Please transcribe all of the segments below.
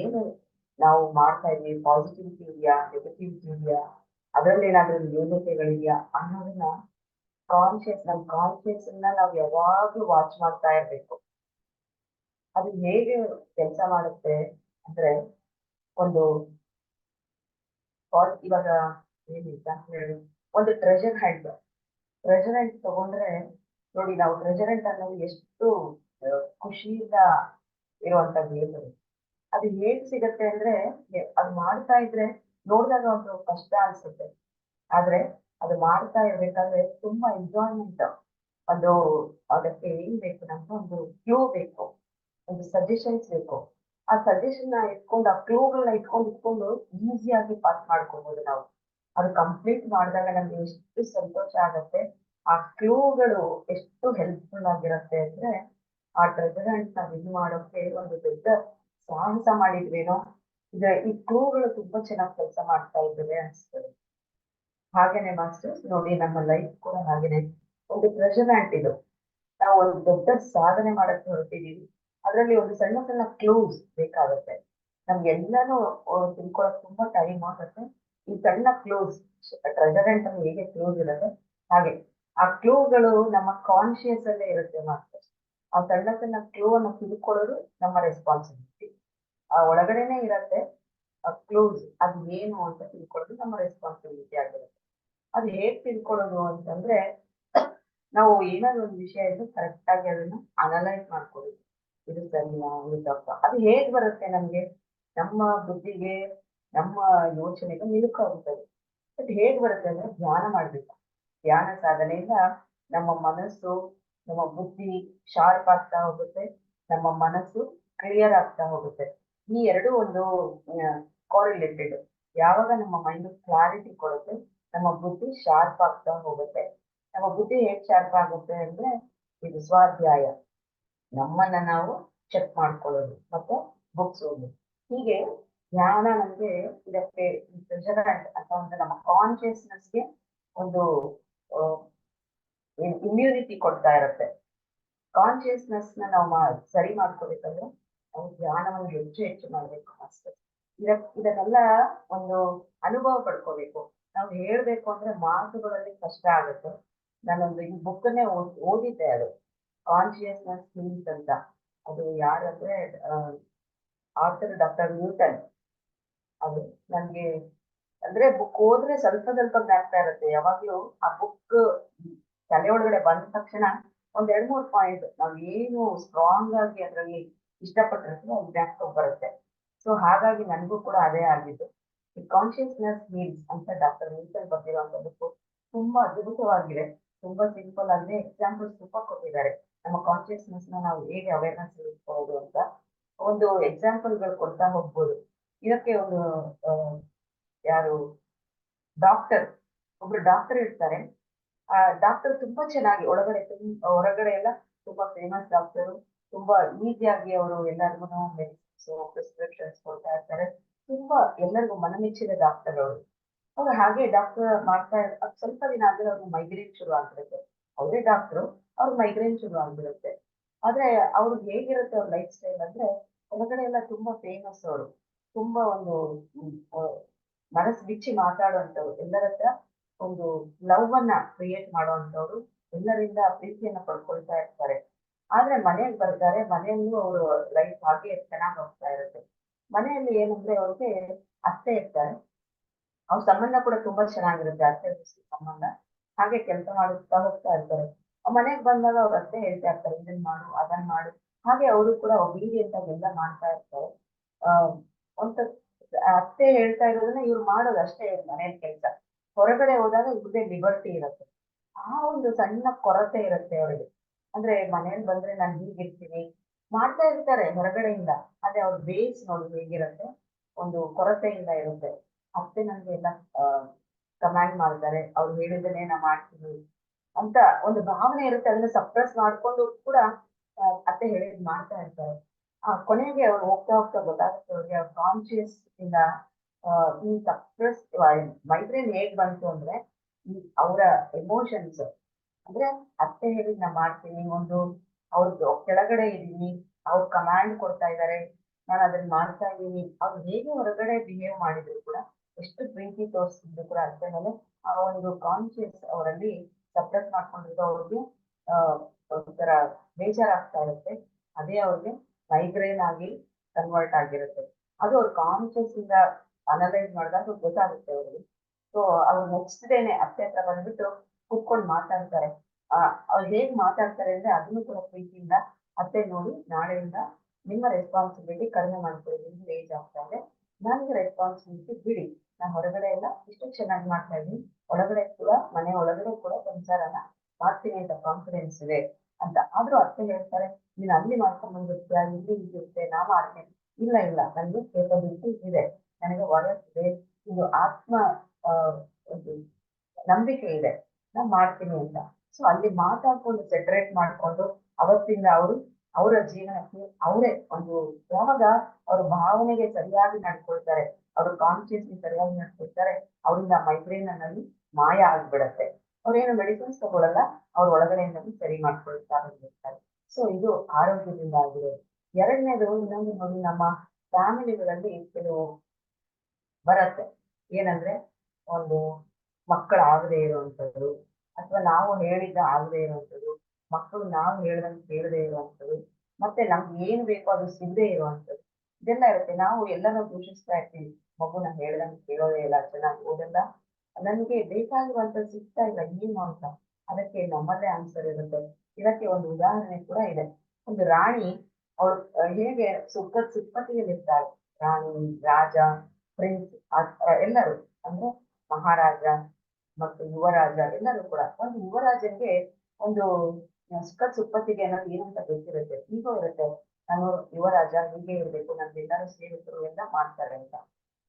ಏನು ನಾವು ಮಾಡ್ತಾ ಇದ್ವಿ ಪಾಸಿಟಿವಿಟಿ ಇದೆಯಾ ನೆಗೆಟಿವಿಟಿ ಇದೆಯಾ ಅದರಲ್ಲಿ ಏನಾದ್ರೂ ನ್ಯೂನತೆಗಳಿದೆಯಾ ಅನ್ನೋದನ್ನ ಕಾನ್ಶಿಯಸ್ ನಮ್ ಕಾನ್ಶಿಯಸ್ ಅನ್ನ ನಾವು ಯಾವಾಗ್ಲೂ ವಾಚ್ ಮಾಡ್ತಾ ಇರ್ಬೇಕು. ಅದು ಹೇಗೆ ಕೆಲಸ ಮಾಡುತ್ತೆ ಅಂದ್ರೆ ಒಂದು ಇವಾಗ ಏನ್ example ಹೇಳು, ಒಂದು ಟ್ರೆಜರ್ ಹ್ಯಾಂಡ್ ಟ್ರೆಜರ್ ಹ್ಯಾಂಡ್ ತಗೊಂಡ್ರೆ ನೋಡಿ ನಾವು ಟ್ರೆಜರ್ ಹ್ಯಾಂಡ್ ಅನ್ನೋದು ಎಷ್ಟು ಖುಷಿಯಿಂದ ಇರುವಂತ ಗೇಮ್ ಅದು ಹೇಗ್ ಸಿಗತ್ತೆ ಅಂದ್ರೆ ಅದು ಮಾಡ್ತಾ ಇದ್ರೆ ನೋಡಿದಾಗ ಒಂದು ಕಷ್ಟ ಅನ್ಸುತ್ತೆ. ಆದ್ರೆ ಅದು ಮಾಡ್ತಾ ಇರ್ಬೇಕಾದ್ರೆ ತುಂಬಾ ಎಂಜಾಯ್ಮೆಂಟ್ ಒಂದು ಅದಕ್ಕೆ ಏನ್ ಬೇಕು ನಮ್ಗೆ? ಒಂದು ಕ್ಯೂ ಬೇಕು, ಒಂದು ಸಜೆಷನ್ಸ್ ಬೇಕು. ಆ ಸಜೆಷನ್ನ ಇಟ್ಕೊಂಡು, ಆ ಕ್ಲೂಗಳನ್ನ ಇಟ್ಕೊಂಡು ಇಟ್ಕೊಂಡು ಈಸಿಯಾಗಿ ಪಾಸ್ ಮಾಡ್ಕೋಬಹುದು ನಾವು. ಅದು ಕಂಪ್ಲೀಟ್ ಮಾಡಿದಾಗ ನಮ್ಗೆ ಎಷ್ಟು ಸಂತೋಷ ಆಗತ್ತೆ. ಆ ಕ್ಲೂಗಳು ಎಷ್ಟು ಹೆಲ್ಪ್ಫುಲ್ ಆಗಿರುತ್ತೆ ಅಂದ್ರೆ, ಆ ಟ್ರೆಜರ್ ನಾವು ನಾವ್ ಇದು ಮಾಡೋಕೆ ಒಂದು ದೊಡ್ಡ ಸಾಹಸ ಮಾಡಿದ್ವೇನೋ ಈಗ ಈ ಕ್ಲೂಗಳು ತುಂಬಾ ಚೆನ್ನಾಗಿ ಕೆಲಸ ಮಾಡ್ತಾ ಇದ್ದಾವೆ ಅನ್ಸ್ತದೆ ಹಾಗೇನೆ ಮಾಸ್ಟರ್ಸ್ ನೋಡಿ ನಮ್ಮ ಲೈಫ್ ಕೂಡ ಹಾಗೇನೆ. ಒಂದು ಹಂಟ್ ಇದು. ನಾವು ಒಂದು ದೊಡ್ಡ ಸಾಧನೆ ಮಾಡಕ್ಕೆ ಹೊರಟಿದೀವಿ. ಅದರಲ್ಲಿ ಒಂದು ಸಣ್ಣ ಸಣ್ಣ ಕ್ಲೂಸ್ ಬೇಕಾಗುತ್ತೆ. ನಮ್ಗೆಲ್ಲಾನು ತಿಳ್ಕೊಳಕ್ ತುಂಬಾ ಟೈಮ್ ಆಗುತ್ತೆ. ಈ ಸಣ್ಣ ಕ್ಲೋಸ್ ಟ್ರೆಜರ್ ಹಂಟ್ ಅಲ್ಲಿ ಹೇಗೆ ಕ್ಲೂಸ್ ಇರುತ್ತೆ? ಹಾಗೆ, ಆ ಕ್ಲೂಗಳು ನಮ್ಮ ಕಾನ್ಶಿಯಸ್ ಅಲ್ಲೇ ಇರುತ್ತೆ ಮಾಸ್ಟರ್. ಆ ಸಣ್ಣ ಸಣ್ಣ ಕ್ಲೂ ಅನ್ನು ತಿಳ್ಕೊಳ್ಳೋದು ನಮ್ಮ ರೆಸ್ಪಾನ್ಸಿಬಿಲಿಟಿ ಆ ಒಳಗಡೆನೆ ಇರತ್ತೆ. ಕ್ಲೂಸ್ ಅದು ಏನು ಅಂತ ತಿಳ್ಕೊಳ್ಳೋದು ನಮ್ಮ ರೆಸ್ಪಾನ್ಸಿಬಿಲಿಟಿ ಆಗಿರುತ್ತೆ. ಅದು ಹೇಗ್ ತಿಳ್ಕೊಳ್ಳೋದು ಅಂತಂದ್ರೆ, ನಾವು ಏನಾದ್ರು ಒಂದು ವಿಷಯ ಇದ್ದು ಕರೆಕ್ಟ್ ಆಗಿ ಅದನ್ನ ಅನಲೈಸ್ ಮಾಡ್ಕೊಳ್ಳಿ ಇದು ಸರಿನಾ ಇದು ತಪ್ಪ. ಅದು ಹೇಗ್ ಬರುತ್ತೆ ನಮ್ಗೆ? ನಮ್ಮ ಬುದ್ಧಿಗೆ, ನಮ್ಮ ಯೋಚನೆಗೆ ನಿಲುಕಾಗುತ್ತದೆ ಬಟ್ ಹೇಗ್ ಬರುತ್ತೆ ಅಂದ್ರೆ ಧ್ಯಾನ ಮಾಡ್ಬೇಕು. ಧ್ಯಾನ ಸಾಧನೆಯಿಂದ ನಮ್ಮ ಮನಸ್ಸು, ನಮ್ಮ ಬುದ್ಧಿ ಶಾರ್ಪ್ ಆಗ್ತಾ ಹೋಗುತ್ತೆ. ನಮ್ಮ ಮನಸ್ಸು ಕ್ಲಿಯರ್ ಆಗ್ತಾ ಹೋಗುತ್ತೆ. ಈ ಎರಡು ಒಂದು ಕೋರಿಲೇಟೆಡ್ ಯಾವಾಗ ನಮ್ಮ ಮೈಂಡ್ ಕ್ಲಾರಿಟಿ ಕೊಡುತ್ತೆ, ನಮ್ಮ ಬುದ್ಧಿ ಶಾರ್ಪ್ ಆಗ್ತಾ ಹೋಗುತ್ತೆ. ನಮ್ಮ ಬುದ್ಧಿ ಹೇಗ್ ಶಾರ್ಪ್ ಆಗುತ್ತೆ ಅಂದ್ರೆ, ಇದು ಸ್ವಾಧ್ಯಾಯ. ನಮ್ಮನ್ನ ನಾವು ಚೆಕ್ ಮಾಡ್ಕೊಳ್ಳೋದು ಮತ್ತೆ ಬುಕ್ಸ್ ಓದೋದು ಹೀಗೆ ಧ್ಯಾನ ನಮ್ಗೆ ಇದಕ್ಕೆ ಪ್ರೆಷರೆಂಟ್ ಅಂತ ಒಂದು ನಮ್ಮ ಕಾನ್ಶಿಯಸ್ನೆಸ್ಗೆ ಒಂದು ಇಮ್ಯುನಿಟಿ ಕೊಡ್ತಾ ಇರುತ್ತೆ. ಕಾನ್ಶಿಯಸ್ನೆಸ್ನ ನಾವು ಸರಿ ಮಾಡ್ಕೋಬೇಕಂದ್ರೆ ನಾವು ಧ್ಯಾನವನ್ನು ಹೆಚ್ಚು ಹೆಚ್ಚು ಮಾಡ್ಬೇಕು ಅಷ್ಟೇ. ಇದ ಇದನ್ನೆಲ್ಲ ಒಂದು ಅನುಭವ ಪಡ್ಕೋಬೇಕು. ನಾವು ಹೇಳ್ಬೇಕು ಅಂದ್ರೆ ಮಾತುಗಳಲ್ಲಿ ಕಷ್ಟ ಆಗುತ್ತೆ. ನಾನೊಂದು ಈ ಬುಕ್ಕನ್ನೇ ಓದ್- ಓದಿದ್ದೆ ಅದು. ಕಾನ್ಶಿಯಸ್ನೆಸ್ ಥಿಂಗ್ಸ್ ಅಂತ. ಅದು ಯಾರಂದ್ರೆ ಆರ್ಥರ್ ಡಾಕ್ಟರ್ ನ್ಯೂಟನ್ ಅದು ನನ್ಗೆ ಅಂದ್ರೆ ಬುಕ್ ಓದ್ರೆ ಸ್ವಲ್ಪ ಸ್ವಲ್ಪ ಜ್ಞಾಪಕ ಇರುತ್ತೆ. ಯಾವಾಗ್ಲೂ ಆ ಬುಕ್ ತಲೆ ಒಳಗಡೆ ಬಂದ ತಕ್ಷಣ ಒಂದ್ ಎರಡ್ ಮೂರ್ ಪಾಯಿಂಟ್ ನಾವ್ ಏನು ಸ್ಟ್ರಾಂಗ್ ಆಗಿ ಅದ್ರಲ್ಲಿ ಇಷ್ಟಪಟ್ಟಿರ್ತೀವೋ ಅದು ಜ್ಞಾಪಕ ಬರುತ್ತೆ. ಸೊ ಹಾಗಾಗಿ ನನಗೂ ಕೂಡ ಅದೇ ಆಗಿದ್ದು. ಕಾನ್ಶಿಯಸ್ನೆಸ್ ನೀಡ್ಸ್ ಅಂತ ಡಾಕ್ಟರ್ ನ್ಯೂಟನ್ ಬರ್ದಿರುವಂತ ಬುಕ್ ತುಂಬಾ ಅದ್ಭುತವಾಗಿದೆ. ತುಂಬಾ ಸಿಂಪಲ್ ಆಗಿದೆ. ಎಕ್ಸಾಂಪಲ್ಸ್ ತುಂಬಾ ಕೊಟ್ಟಿದ್ದಾರೆ. ನಮ್ಮ ಕಾನ್ಶಿಯಸ್ನೆಸ್ನ ನಾವು ಹೇಗೆ ಅವೇರ್ನೆಸ್ ಇಟ್ಕೊಳ್ಳೋದು ಅಂತ. ಒಂದು ಎಕ್ಸಾಂಪಲ್ಗಳು ಕೊಡ್ತಾ ಹೋಗ್ಬೋದು. ಇದಕ್ಕೆ ಒಂದು ಯಾರು ಡಾಕ್ಟರ್ ಒಬ್ರು ಡಾಕ್ಟರ್ ಇರ್ತಾರೆ. ಆ ಡಾಕ್ಟರ್ ತುಂಬಾ ಚೆನ್ನಾಗಿ, ಒಳಗಡೆ ತುಂಬ, ಹೊರಗಡೆ ಎಲ್ಲ ತುಂಬಾ ಫೇಮಸ್ ಡಾಕ್ಟರ್ ತುಂಬಾ ಈಸಿಯಾಗಿ ಅವರು ಎಲ್ಲರಿಗೂ ಮೆಡಿಸಿನ್ಸ್ ಪ್ರಿಸ್ಕ್ರಿಪ್ಷನ್ಸ್ ಕೊಡ್ತಾ ಇರ್ತಾರೆ. ತುಂಬಾ ಎಲ್ಲರಿಗೂ ಮನಮೆಚ್ಚಿದ ಡಾಕ್ಟರ್ ಅವರು. ಅವ್ರು ಹಾಗೆ ಡಾಕ್ಟರ್ ಮಾಡ್ತಾ ಸ್ವಲ್ಪ ದಿನ ಆದ್ರೆ ಅವ್ರಿಗೆ ಮೈಗ್ರೇನ್ ಶುರು ಆಗ್ಬಿಡುತ್ತೆ. ಅವರೇ ಡಾಕ್ಟ್ರು ಅವ್ರ ಮೈಗ್ರೇನ್ ಶುರು ಆಗ್ಬಿಡುತ್ತೆ. ಆದ್ರೆ ಅವ್ರಿಗೆ ಹೇಗಿರುತ್ತೆ ಅವ್ರ ಲೈಫ್ ಸ್ಟೈಲ್ ಅಂದ್ರೆ, ಹೊರಗಡೆ ಎಲ್ಲ ತುಂಬಾ ಫೇಮಸ್ ಅವರು. ತುಂಬಾ ಒಂದು ಮನಸ್ ಮನಸ್ಸು ಬಿಚ್ಚಿ ಮಾತಾಡುವಂಥವ್ರು. ಎಲ್ಲರ ಹತ್ರ ಒಂದು ಲವ್ ಅನ್ನ ಕ್ರಿಯೇಟ್ ಮಾಡುವಂಥವ್ರು. ಎಲ್ಲರಿಂದ ಪ್ರೀತಿಯನ್ನ ಪಡ್ಕೊಳ್ತಾ ಇರ್ತಾರೆ. ಆದ್ರೆ ಮನೆಗೆ ಬರ್ತಾರೆ, ಮನೆಯಲ್ಲೂ ಅವರು ಲೈಫ್ ಹಾಗೆ ಚೆನ್ನಾಗಿ ಹೋಗ್ತಾ ಇರುತ್ತೆ. ಮನೆಯಲ್ಲಿ ಏನಂದ್ರೆ ಅವ್ರಿಗೆ ಅತ್ತೆ ಇರ್ತಾರೆ. ಅವ್ರ ಸಂಬಂಧ ಕೂಡ ತುಂಬಾ ಚೆನ್ನಾಗಿರುತ್ತೆ, ಅತ್ತೆ ಸಂಬಂಧ. ಹಾಗೆ ಕೆಲಸ ಮಾಡುತ್ತಾ ಹೋಗ್ತಾ ಇರ್ತಾರೆ. ಮನೆಗೆ ಬಂದಾಗ ಅವ್ರ ಅತ್ತೆ ಹೇಳ್ತಾ ಇರ್ತಾರೆ, ಇದನ್ ಮಾಡು, ಅದನ್ ಮಾಡು. ಹಾಗೆ ಅವರು ಕೂಡ ಒಬೀಡಿಯಂಟ್ ಆಗಿ ಎಲ್ಲ ಮಾಡ್ತಾ ಇರ್ತಾರೆ. ಆ ಒಂದ್ ಅತ್ತೆ ಹೇಳ್ತಾ ಇರೋದನ್ನ ಇವ್ರು ಮಾಡೋದು ಅಷ್ಟೇ ಮನೆ ಕೆಲಸ. ಹೊರಗಡೆ ಹೋದಾಗ ಇವ್ರದೇ ಲಿಬರ್ಟಿ ಇರುತ್ತೆ. ಆ ಒಂದು ಸಣ್ಣ ಕೊರತೆ ಇರುತ್ತೆ ಅವರಿಗೆ. ಅಂದ್ರೆ ಮನೇಲಿ ಬಂದ್ರೆ ನಾನು ಹೀಗಿರ್ತೀನಿ ಮಾಡ್ತಾ ಇರ್ತಾರೆ ಹೊರಗಡೆಯಿಂದ. ಆದ್ರೆ ಅವ್ರ ಬೇಸ್ ನೋಡಿ ಹೇಗಿರುತ್ತೆ, ಒಂದು ಕೊರತೆಯಿಂದ ಇರುತ್ತೆ. ಅತ್ತೆ ನನ್ಗೆ ಎಲ್ಲ ಕಮಾಂಡ್ ಮಾಡ್ತಾರೆ. ಅವ್ರು ಹೇಳಿದನೇ ನಾ ಮಾಡ್ತೀನಿ ಅಂತ ಒಂದು ಭಾವನೆ ಇರುತ್ತೆ. ಅದನ್ನ ಸಪ್ರೆಸ್ ಮಾಡ್ಕೊಂಡು ಕೂಡ ಅತ್ತೆ ಹೇಳಿದ್ ಮಾಡ್ತಾ ಇರ್ತಾರೆ. ಆ, ಕೊನೆಗೆ ಅವ್ರು ಹೋಗ್ತಾ ಹೋಗ್ತಾ ಗೊತ್ತಾಗುತ್ತೆ ಅವ್ರಿಗೆ ಅವ್ರ ಕಾನ್ಶಿಯಸ್ ಇಂದ ಈ ಸಪ್ರೆಸ್ ಮೈಗ್ರೇನ್ ಹೇಗ್ ಬಂತು ಅಂದ್ರೆ ಅವರ ಎಮೋಷನ್ಸ್ ಅಂದ್ರೆ ಅತ್ತೆ ಹೇಳಿದ್ ನಾ ಮಾಡ್ತೀನಿ, ಒಂದು ಅವ್ರದ್ದು ಕೆಳಗಡೆ ಇದೀನಿ ಅವ್ರ ಕಮಾಂಡ್ ಕೊಡ್ತಾ ಇದ್ದಾರೆ ನಾನು ಅದನ್ನ ಮಾಡ್ತಾ ಇದ್ದೀನಿ. ಅವ್ರು ಹೇಗೆ ಹೊರಗಡೆ ಬಿಹೇವ್ ಮಾಡಿದ್ರು ಕೂಡ, ಎಷ್ಟು ಪ್ರೀತಿ ತೋರಿಸಿದ್ರು ಕೂಡ ಅತ್ತೆ ಮೇಲೆ, ಆ ಒಂದು ಕಾನ್ಶಿಯಸ್ ಅವರಲ್ಲಿ ಸಪ್ರೆಸ್ ಮಾಡ್ಕೊಂಡಿದ್ದು ಅವ್ರಿಗೆ ಒಂಥರ ಬೇಜಾರಾಗ್ತಾ ಇರುತ್ತೆ. ಅದೇ ಅವ್ರಿಗೆ ಮೈಗ್ರೇನ್ ಆಗಿ ಕನ್ವರ್ಟ್ ಆಗಿರುತ್ತೆ. ಅದು ಅವ್ರ ಕಾನ್ಶಿಯಸ್ ಇಂದ ಅನಲೈಸ್ ಮಾಡಿದಾಗ ಗೊತ್ತಾಗುತ್ತೆ ಅವ್ರಿಗೆ. ಸೊ ಅವ್ರು ನೆಕ್ಸ್ಟ್ ಡೇನೆ ಅತ್ತೆ ಹತ್ರ ಬಂದ್ಬಿಟ್ಟು ಕುತ್ಕೊಂಡು ಮಾತಾಡ್ತಾರೆ. ಆ, ಅವ್ರು ಹೇಗ್ ಮಾತಾಡ್ತಾರೆ ಅಂದ್ರೆ ಅದನ್ನು ಕೂಡ ಪ್ರೀತಿಯಿಂದ ಅತ್ತೆ ನೋಡಿ ನಾಳೆಯಿಂದ ನಿಮ್ಮ ರೆಸ್ಪಾನ್ಸಿಬಿಲಿಟಿ ಕಡಿಮೆ ಮಾಡ್ಕೊಳ್ತೀನಿ ಏಜ್ ಆಗ್ತಾ ಇದೆ. ನನಗೆ ರೆಸ್ಪಾನ್ಸಿಬಿಲಿಟಿ ಬಿಡಿ. ನಾನು ಹೊರಗಡೆ ಎಲ್ಲ ಇಷ್ಟು ಚೆನ್ನಾಗಿ ಮಾಡ್ತಾ ಇದ್ದೀನಿ. ಒಳಗಡೆ ಕೂಡ, ಮನೆ ಒಳಗಡೆ ಕೂಡ ಸಂಸಾರನ ಮಾಡ್ತೀನಿ ಅಂತ ಕಾನ್ಫಿಡೆನ್ಸ್ ಇದೆ ಅಂತ. ಆದ್ರೂ ಅತ್ತೆ ಹೇಳ್ತಾರೆ, ನೀನ್ ಅಲ್ಲಿ ಮಾಡ್ಕೊಂಡ್ ಬಂದಿರ್ತೀಯ ಇಲ್ಲಿ ಇರುತ್ತೆ ನಾ ಮಾಡ್ತೇನೆ ಇಲ್ಲ ಇಲ್ಲ. ನನಗೆ ಕೇಪಬಿಲಿಟಿ ಇದೆ. ನನಗೆ ವಯಸ್ಸಿದೆ ಇದು. ಆತ್ಮ ಒಂದು ನಂಬಿಕೆ ಇದೆ. ನಾನ್ ಮಾಡ್ತೀನಿ ಅಂತ. ಸೊ ಅಲ್ಲಿ ಮಾತಾಡ್ಕೊಂಡು ಸೆಪರೇಟ್ ಮಾಡ್ಕೊಂಡು ಅವತ್ತಿಂದ ಅವರು ಅವರ ಜೀವನಕ್ಕೆ ಅವರೇ ಒಂದು ಯಾವಾಗ ಅವ್ರ ಭಾವನೆಗೆ ಸರಿಯಾಗಿ ನಡ್ಕೊಳ್ತಾರೆ, ಅವ್ರ ಕಾನ್ಶಿಯಸ್ ಸರಿಯಾಗಿ ನಡ್ಕೊಳ್ತಾರೆ, ಅವರಿಂದ ಮೈಗ್ರೇನ್ ಅನ್ನೋದು ಮಾಯ ಆಗ್ಬಿಡತ್ತೆ. ಅವ್ರೇನು ಮೆಡಿಸಿನ್ಸ್ ತಗೊಳಲ್ಲ, ಅವ್ರ ಒಳಗಡೆಯಿಂದ ಸರಿ ಮಾಡ್ಕೊಳ್ತಾ ಬಂದಿರ್ತಾರೆ. ಸೊ ಇದು ಆರೋಗ್ಯದಿಂದ ಆಗಿದೆ. ಎರಡನೇದು ಇನ್ನೊಂದು ನೋಡಿ, ನಮ್ಮ ಫ್ಯಾಮಿಲಿಗಳಲ್ಲಿ ಕೆಲವು ಬರತ್ತೆ. ಏನಂದ್ರೆ ಒಂದು ಮಕ್ಕಳಾಗದೇ ಇರುವಂತದ್ದು ಅಥವಾ ನಾವು ಹೇಳಿದ ಆಗದೆ ಇರುವಂತದ್ದು ಮಕ್ಕಳು ನಾವು ಹೇಳ್ದಂಗೆ ಕೇಳದೆ ಇರುವಂತದ್ದು ಮತ್ತೆ ನಮ್ಗೆ ಏನ್ ಬೇಕೋ ಅದು ಸಿಗದೆ ಇರುವಂತದ್ದು ಇದೆಲ್ಲ ಇರುತ್ತೆ. ನಾವು ಎಲ್ಲರೂ ದೂಷಿಸ್ತಾ ಇರ್ತೀವಿ. ಮಗುನ ಹೇಳ್ದಂಗೆ ಕೇಳೋದೇ ಇಲ್ಲ ಚೆನ್ನಾಗಿ ಓದಲ್ಲ. ನನ್ಗೆ ಬೇಕಾಗಿರುವಂಥದ್ದು ಸಿಗ್ತಾ ಇಲ್ಲ, ಏನು ಅಂತ. ಅದಕ್ಕೆ ನಮ್ಮಲ್ಲೇ ಆನ್ಸರ್ ಇರುತ್ತೆ. ಇದಕ್ಕೆ ಒಂದು ಉದಾಹರಣೆ ಕೂಡ ಇದೆ. ಒಂದು ರಾಣಿ ಅವಳು ಹೇಗೆ ಸುಖ ಸುಪ್ಪತ್ತಿಗೆಯಲ್ಲಿ ಇರ್ತಾಳೆ. ರಾಣಿ, ರಾಜ ಪ್ರಿನ್ಸ್ ಎಲ್ಲರೂ. ಅಂದ್ರೆ ಮಹಾರಾಜ ಮತ್ತು ಯುವರಾಜ ಎಲ್ಲರೂ ಕೂಡ. ಒಂದು ಯುವರಾಜನ್ಗೆ ಒಂದು ಸುಖ ಸುಪ್ಪತ್ತಿಗೆ ಅನ್ನೋದು ಏನಂತ ಗೊತ್ತಿರುತ್ತೆ? ಈಗ ಇರುತ್ತೆ. ನಾನು ಯುವರಾಜ, ಹೀಗೆ ಇರ್ಬೇಕು. ನನ್ಗೆ ಎಲ್ಲರೂ ಸೇವಕರು ಎಲ್ಲ ಮಾಡ್ತಾರೆ ಅಂತ.